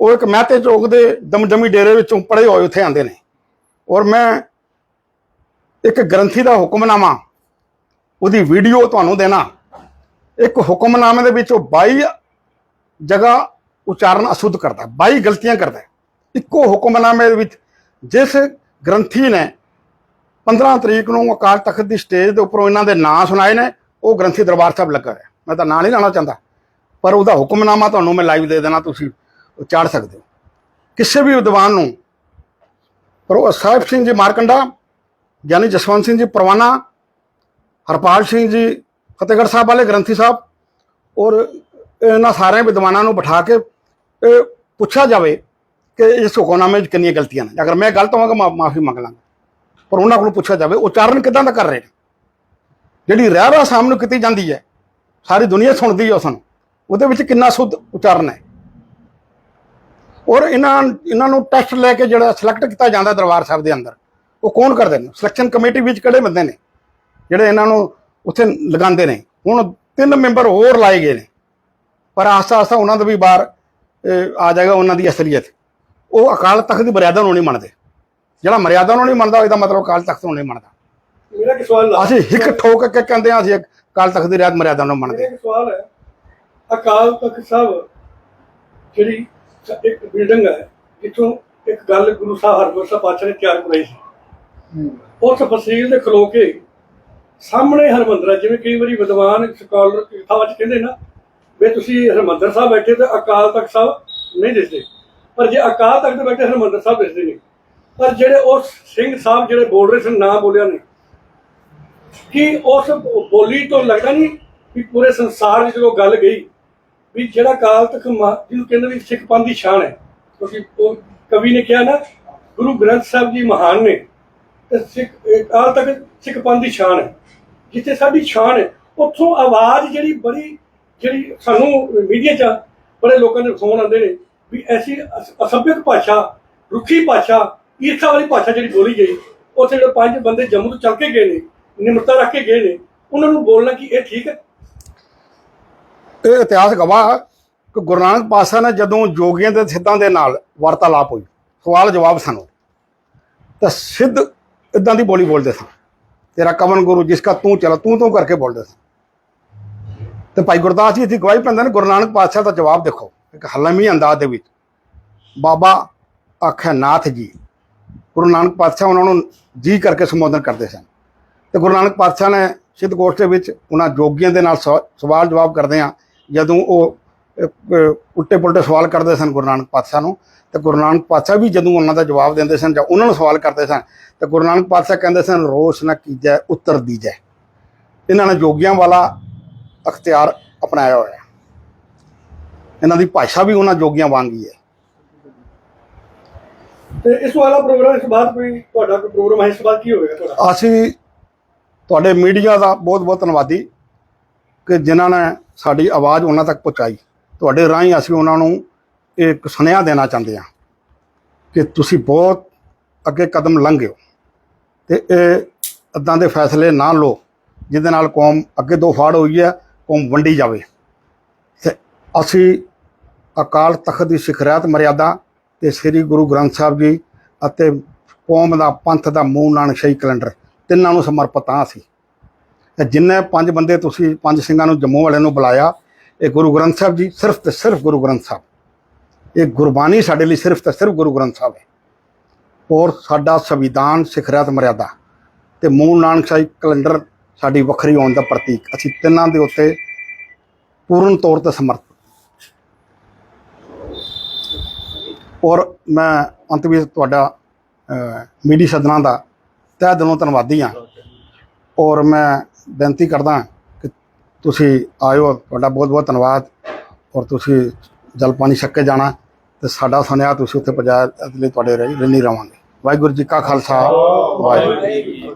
ਉਹ ਇੱਕ ਮਹਿਤੇ ਚੌਕ ਦੇ ਦਮਦਮੀ ਡੇਰੇ ਵਿੱਚੋਂ ਪੜੇ ਹੋਏ ਉੱਥੇ ਆਉਂਦੇ ਨੇ। ਔਰ ਮੈਂ ਇੱਕ ਗ੍ਰੰਥੀ ਦਾ ਹੁਕਮਨਾਮਾ ਉਹਦੀ ਵੀਡੀਓ ਤੁਹਾਨੂੰ ਦੇਣਾ। ਇੱਕ ਹੁਕਮਨਾਮੇ ਦੇ ਵਿੱਚ ਉਹ 22 ਜਗ੍ਹਾ ਉਚਾਰਨ ਅਸ਼ੁੱਧ ਕਰਦਾ 22 ਗਲਤੀਆਂ ਕਰਦਾ। ਇੱਕੋ ਹੁਕਮਨਾਮੇ ਦੇ ਵਿੱਚ ਜਿਸ ਗ੍ਰੰਥੀ ਨੇ 15 ਤਰੀਕ ਨੂੰ ਅਕਾਲ ਤਖਤ ਦੀ ਸਟੇਜ ਦੇ ਉੱਪਰੋਂ ਇਹਨਾਂ ਦੇ ਨਾਂ ਸੁਣਾਏ ਨੇ, ਉਹ ਗ੍ਰੰਥੀ ਦਰਬਾਰ ਸਾਹਿਬ ਲੱਗਾ ਹੈ ਮੈਂ ਤਾਂ ਨਾਂ ਨਹੀਂ ਲੈਣਾ ਚਾਹੁੰਦਾ, ਪਰ ਉਹਦਾ ਹੁਕਮਨਾਮਾ ਤੁਹਾਨੂੰ ਮੈਂ ਲਾਈਵ ਦੇ ਦੇਣਾ, ਤੁਸੀਂ ਚਾੜ ਸਕਦੇ ਹੋ। ਕਿਸੇ ਵੀ ਵਿਦਵਾਨ ਨੂੰ, ਪਰ ਉਹ ਸਾਹਿਬ ਸਿੰਘ ਜੀ ਮਾਰਕੰਡਾ, ਯਾਨੀ ਜਸਵੰਤ ਸਿੰਘ ਜੀ ਪਰਵਾਨਾ ਹਰਪਾਲ ਸਿੰਘ ਜੀ, ਫਤਿਹਗੜ੍ਹ ਸਾਹਿਬ ਵਾਲੇ ਗ੍ਰੰਥੀ ਸਾਹਿਬ, ਔਰ ਇਹਨਾਂ ਸਾਰੇ ਵਿਦਵਾਨਾਂ ਨੂੰ ਬਿਠਾ ਕੇ, ਇਹ ਪੁੱਛਿਆ ਜਾਵੇ ਕਿ ਇਸ ਹੁਕਮਨਾਮੇ ਵਿੱਚ ਕਿੰਨੀਆਂ ਗਲਤੀਆਂ ਨੇ। ਅਗਰ ਮੈਂ ਗਲਤ ਹੋਵਾਂਗਾ ਮਾਫੀ ਮੰਗ ਲਾਂਗਾ। ਪਰ ਉਹਨਾਂ ਕੋਲੋਂ ਪੁੱਛਿਆ ਜਾਵੇ ਉਚਾਰਨ ਕਿਦਾਂ ਦਾ ਕਰ ਰਹੇ ਨੇ? ਜਿਹੜੀ ਰਹਿ ਰਹਾ ਸਾਹਮਣੇ ਕੀਤੀ ਜਾਂਦੀ ਹੈ, ਸਾਰੀ ਦੁਨੀਆ ਸੁਣਦੀ ਹੈ ਉਸ ਨੂੰ ਉਹਦੇ ਵਿੱਚ ਕਿੰਨਾ ਸ਼ੁੱਧ ਉਚਾਰਨ ਹੈ? ਔਰ ਇਹਨਾਂ ਇਹਨਾਂ ਨੂੰ ਟੈਸਟ ਲੈ ਕੇ ਜਿਹੜਾ ਸਿਲੈਕਟ ਕੀਤਾ ਜਾਂਦਾ ਦਰਬਾਰ ਸਾਹਿਬ ਦੇ ਅੰਦਰ, ਉਹ ਕੌਣ ਕਰਦੇ ਨੇ? ਸਿਲੈਕਸ਼ਨ ਕਮੇਟੀ ਵਿੱਚ ਕਿਹੜੇ ਬੰਦੇ ਨੇ? ਜਿਹੜੇ ਇਹਨਾਂ ਨੂੰ ਉੱਥੇ ਲਗਾਉਂਦੇ ਨੇ। ਹੁਣ ਤਿੰਨ ਮੈਂਬਰ ਹੋਰ ਲਾਏ ਗਏ ਨੇ। ਪਰ ਆਸਤਾ ਆਸਤਾ ਉਹਨਾਂ ਦਾ ਵੀ ਬਾਹਰ ਆ ਜਾਏਗਾ ਉਹਨਾਂ ਦੀ ਅਸਲੀਅਤ। ਉਹ ਅਕਾਲ ਤਖਤ ਦੀ ਮਰਿਆਦਾ ਨੂੰ ਨਹੀਂ ਮੰਨਦੇ। ਜਿਹੜਾ ਮਰਿਆਦਾ ਨੂੰ ਨਹੀਂ ਮੰਨਦਾ ਇਹਦਾ ਮਤਲਬ ਅਕਾਲ ਤਖਤ ਨੂੰ ਨਹੀਂ ਮੰਨਦਾ। ਮੇਰਾ ਇੱਕ ਸਵਾਲ ਅਸੀਂ ਹਿੱਕ ਠੋਕ ਕੇ ਕਹਿੰਦੇ ਹਾਂ ਅਸੀਂ ਅਕਾਲ ਤਖਤ ਦੀ ਰਿਆਤ ਮਰਿਆਦਾ ਨੂੰ ਮੇਰਾ ਮੰਨਦੇ ਇੱਕ ਸਵਾਲ ਹੈ ਅਕਾਲ ਤਖਤ ਸਾਹਿਬ ਜਿਹੜੀ ਇੱਕ ਬਿਲਡਿੰਗ ਹੈ ਜਿੱਥੋਂ ਇੱਕ ਗੱਲ ਗੁਰੂ ਸਾਹਿਬ ਹਰਗੋਬਿੰਦ ਸਾਹਿਬ ਪਾਤਸ਼ਾਹ ਨੇ ਤਿਆਰ ਕਰਾਈ ਸੀ। ਉਸ ਫਸੀਲ ਦੇ ਖਲੋ ਕੇ ਸਾਹਮਣੇ ਹਰਮੰਦਰ ਹੈ ਜਿਵੇਂ ਕਈ ਵਾਰੀ ਵਿਦਵਾਨ ਸਕਾਲਰ ਕਿਤਾਬਾਂ ਚ ਕਹਿੰਦੇ ਨਾ, ਵੀ ਤੁਸੀਂ ਹਰਮੰਦਰ ਸਾਹਿਬ ਬੈਠੇ ਤੇ ਅਕਾਲ ਤਖਤ ਸਾਹਿਬ ਨਹੀਂ ਦਿਸਦੇ। ਪਰ ਜੇ ਅਕਾਲ ਤਖਤ ਬੈਠੇ, ਹਰਮੰਦਰ ਸਾਹਿਬ ਦਿਸਦੇ ਨੇ ਪਰ ਜਿਹੜੇ ਉਹ ਸਿੰਘ ਸਾਹਿਬ ਜਿਹੜੇ ਬੋਲ ਰਹੇ ਸਨ, ਨਾ ਬੋਲਿਆ ਨੇ ਕਿ ਉਸ ਬੋਲੀ ਤੋਂ ਲੱਗਦਾ ਨਹੀਂ ਵੀ ਪੂਰੇ ਸੰਸਾਰ ਵਿੱਚ ਉਹ ਗੱਲ ਗਈ? ਵੀ ਜਿਹੜਾ ਕਾਲ ਤੱਕ ਜਿਹਨੂੰ ਕਹਿੰਦੇ ਵੀ ਸਿੱਖ ਪੰਥ ਦੀ ਸ਼ਾਨ ਹੈ। ਕਿਉਂਕਿ ਉਹ ਕਵੀ ਨੇ ਕਿਹਾ ਨਾ, ਗੁਰੂ ਗ੍ਰੰਥ ਸਾਹਿਬ ਜੀ ਮਹਾਨ ਨੇ। ਤੇ ਸਿੱਖ, ਇਹ ਕਾਲ ਤੱਕ ਸਿੱਖ ਪੰਥ ਦੀ ਸ਼ਾਨ ਹੈ। ਜਿੱਥੇ ਸਾਡੀ ਸ਼ਾਨ ਹੈ, ਉੱਥੋਂ ਆਵਾਜ਼ ਜਿਹੜੀ ਬੜੀ, ਜਿਹੜੀ ਸਾਨੂੰ ਮੀਡੀਆ 'ਚ ਬੜੇ ਲੋਕਾਂ ਦੇ ਫੋਨ ਆਉਂਦੇ ਨੇ ਵੀ ਐਸੀ ਅਸਭਿਅਕ ਭਾਸ਼ਾ, ਰੁੱਖੀ ਭਾਸ਼ਾ, ਈਰਖਾ ਵਾਲੀ ਭਾਸ਼ਾ ਜਿਹੜੀ ਬੋਲੀ ਗਈ, ਉੱਥੇ ਜਿਹੜੇ ਪੰਜ ਬੰਦੇ ਜੰਮੂ ਤੋਂ ਚੱਲ ਕੇ ਗਏ ਨੇ, ਨਿਮਰਤਾ ਰੱਖ ਕੇ ਗਏ ਨੇ, ਉਹਨਾਂ ਨੂੰ ਬੋਲਣਾ ਕਿ ਇਹ ਠੀਕ ਹੈ? ਇਹ ਇਤਿਹਾਸ ਗਵਾਹ ਕਿ ਗੁਰੂ ਨਾਨਕ ਪਾਤਸ਼ਾਹ ਨੇ ਜਦੋਂ ਜੋਗੀਆਂ ਦੇ ਸਿੱਧਾਂ ਦੇ ਨਾਲ ਵਾਰਤਾਲਾਪ ਹੋਈ ਸਵਾਲ ਜਵਾਬ ਸਾਨੂੰ। ਤਾਂ ਸਿੱਧ ਇਦਾਂ ਦੀ ਬੋਲੀ ਬੋਲਦੇ ਸਨ ਤੇਰਾ ਕਵਨ ਗੁਰੂ ਜਿਸ ਕਾ ਤੂੰ ਚਲਾ, ਤੂੰ ਤੂੰ ਕਰਕੇ ਬੋਲਦੇ ਸਨ ਤੇ ਭਾਈ ਗੁਰਦਾਸ ਜੀ ਦੀ ਗਵਾਹੀ ਪੈਂਦੇ ਨੇ, ਗੁਰੂ ਨਾਨਕ ਪਾਤਸ਼ਾਹ ਦਾ ਜਵਾਬ ਦੇਖੋ। ਇੱਕ ਹਲਮੀ ਅੰਦਾਜ਼ ਦੇ ਵਿੱਚ, ਬਾਬਾ ਆਖਿਆ, ਨਾਥ ਜੀ, ਗੁਰੂ ਨਾਨਕ ਪਾਤਸ਼ਾਹ ਉਹਨਾਂ ਨੂੰ ਜੀ ਕਰਕੇ ਸੰਬੋਧਨ ਕਰਦੇ ਸਨ। ਤੇ ਗੁਰੂ ਨਾਨਕ ਪਾਤਸ਼ਾਹ ਨੇ ਸਿੱਧ ਗੋਸ਼ਟ ਦੇ ਵਿੱਚ ਉਹਨਾਂ ਜੋਗੀਆਂ ਦੇ ਨਾਲ ਸਵਾ- ਸਵਾਲ ਜਵਾਬ ਕਰਦੇ ਆ, ਜਦੋਂ ਉਹ ਉੱਟੇ ਪੁਲਟੇ ਸਵਾਲ ਕਰਦੇ ਸਨ ਗੁਰੂ ਨਾਨਕ ਪਾਤਸ਼ਾਹ ਨੂੰ। ਤੇ ਗੁਰੂ ਨਾਨਕ ਪਾਤਸ਼ਾਹ ਵੀ ਜਦੋਂ ਉਹਨਾਂ ਦਾ ਜਵਾਬ ਦਿੰਦੇ ਸਨ ਜਾਂ ਉਹਨਾਂ ਨੂੰ ਸਵਾਲ ਕਰਦੇ ਸਨ ਤੇ ਗੁਰੂ ਨਾਨਕ ਪਾਤਸ਼ਾਹ ਕਹਿੰਦੇ ਸਨ ਰੋਸ ਨਾ ਕੀਜੈ ਉੱਤਰ ਦੀਜੈ। ਇਹਨਾਂ ਨੇ ਜੋਗੀਆਂ ਵਾਲਾ ਅਖਤਿਆਰ ਅਪਣਾਇਆ ਹੋਇਆ ਹੈ। ਇਹਨਾਂ ਦੀ ਭਾਸ਼ਾ ਵੀ ਉਹਨਾਂ ਜੋਗੀਆਂ ਵਾਂਗ ਹੀ ਹੈ। ਤੇ ਇਸ ਵਾਲਾ ਪ੍ਰੋਗਰਾਮ ਇਸ ਬਾਅਦ ਕੋਈ ਤੁਹਾਡਾ ਕੋਈ ਪ੍ਰੋਗਰਾਮ ਹੈ? ਇਸ ਬਾਅਦ ਕੀ ਹੋਵੇਗਾ ਤੁਹਾਡਾ? ਅਸੀਂ ਤੁਹਾਡੇ ਮੀਡੀਆ ਦਾ ਬਹੁਤ ਬਹੁਤ ਧੰਨਵਾਦੀ ਕਿ ਜਿਨ੍ਹਾਂ ਨੇ ਸਾਡੀ ਆਵਾਜ਼ ਉਹਨਾਂ ਤੱਕ ਪਹੁੰਚਾਈ। ਤੁਹਾਡੇ ਰਾਹੀਂ ਅਸੀਂ ਉਹਨਾਂ ਨੂੰ ਇੱਕ ਸੁਨੇਹਾ ਦੇਣਾ ਚਾਹੁੰਦੇ ਹਾਂ ਕਿ ਤੁਸੀਂ ਬਹੁਤ ਅੱਗੇ ਕਦਮ ਲੰਘਿਓ ਤੇ ਇਹ ਇਦਾਂ ਦੇ ਫੈਸਲੇ ਨਾ ਲਓ, ਜਿਹਦੇ ਨਾਲ ਕੌਮ ਅੱਗੇ ਦੋ ਫਾੜ ਹੋਈ ਹੈ, ਕੌਮ ਵੰਡੀ ਜਾਵੇ। ਤੇ ਅਸੀਂ ਅਕਾਲ ਤਖਤ ਦੀ ਸਿਖਰਿਆਤ ਮਰਿਆਦਾ ਤੇ ਸ੍ਰੀ ਗੁਰੂ ਗ੍ਰੰਥ ਸਾਹਿਬ ਜੀ ਅਤੇ ਕੌਮ ਦਾ ਪੰਥ ਦਾ ਮੂਲ ਨਾਨਕਸ਼ਾਹੀ ਕੈਲੰਡਰ, ਤਿੰਨਾਂ ਨੂੰ ਸਮਰਪਿਤ ਹਾਂ ਅਸੀਂ। ਤੇ ਜਿੰਨੇ ਪੰਜ ਬੰਦੇ ਤੁਸੀਂ, ਪੰਜ ਸਿੰਘਾਂ ਨੂੰ ਜੰਮੂ ਵਾਲਿਆਂ ਨੂੰ ਬੁਲਾਇਆ ਇਹ ਗੁਰੂ ਗ੍ਰੰਥ ਸਾਹਿਬ ਜੀ, ਸਿਰਫ ਤੇ ਸਿਰਫ ਗੁਰੂ ਗ੍ਰੰਥ ਸਾਹਿਬ। ਇਹ ਗੁਰਬਾਣੀ ਸਾਡੇ ਲਈ ਸਿਰਫ ਤੇ ਸਿਰਫ ਗੁਰੂ ਗ੍ਰੰਥ ਸਾਹਿਬ ਹੈ। ਔਰ ਸਾਡਾ ਸੰਵਿਧਾਨ ਸਿਖਰਿਆਤ ਮਰਿਆਦਾ। ਤੇ ਮੂਲ ਨਾਨਕ ਸ਼ਾਹੀ ਕੈਲੰਡਰ ਸਾਡੀ ਵੱਖਰੀ ਹੋਣ ਦਾ ਪ੍ਰਤੀਕ। ਅਸੀਂ ਤਿੰਨਾਂ ਦੇ ਉੱਤੇ ਪੂਰਨ ਤੌਰ ਤੇ ਸਮਰਪਿਤ ਔਰ ਮੈਂ ਅੰਤ ਵਿੱਚ ਤੁਹਾਡਾ ਮੀਡੀ ਸਦਨਾਂ ਦਾ ਤਹਿ ਦਿਲੋਂ ਧੰਨਵਾਦੀ ਹਾਂ। ਔਰ ਮੈਂ ਬੇਨਤੀ ਕਰਦਾ ਤੁਸੀਂ ਆਇਓ ਤੁਹਾਡਾ ਬਹੁਤ ਬਹੁਤ ਧੰਨਵਾਦ ਔਰ ਤੁਸੀਂ ਜਲ ਪਾਣੀ ਛੱਕ ਕੇ ਜਾਣਾ ਤੇ ਸਾਡਾ ਸੁਨੇਹਾ ਤੁਸੀਂ ਉੱਥੇ ਪਹੁੰਚਾਇਆ ਇਸ ਲਈ ਤੁਹਾਡੇ ਰਹੀ ਨਹੀਂ ਰਵਾਂਗੇ ਵਾਹਿਗੁਰੂ ਜੀ ਕਾ ਖਾਲਸਾ ਵਾਹਿਗੁਰੂ।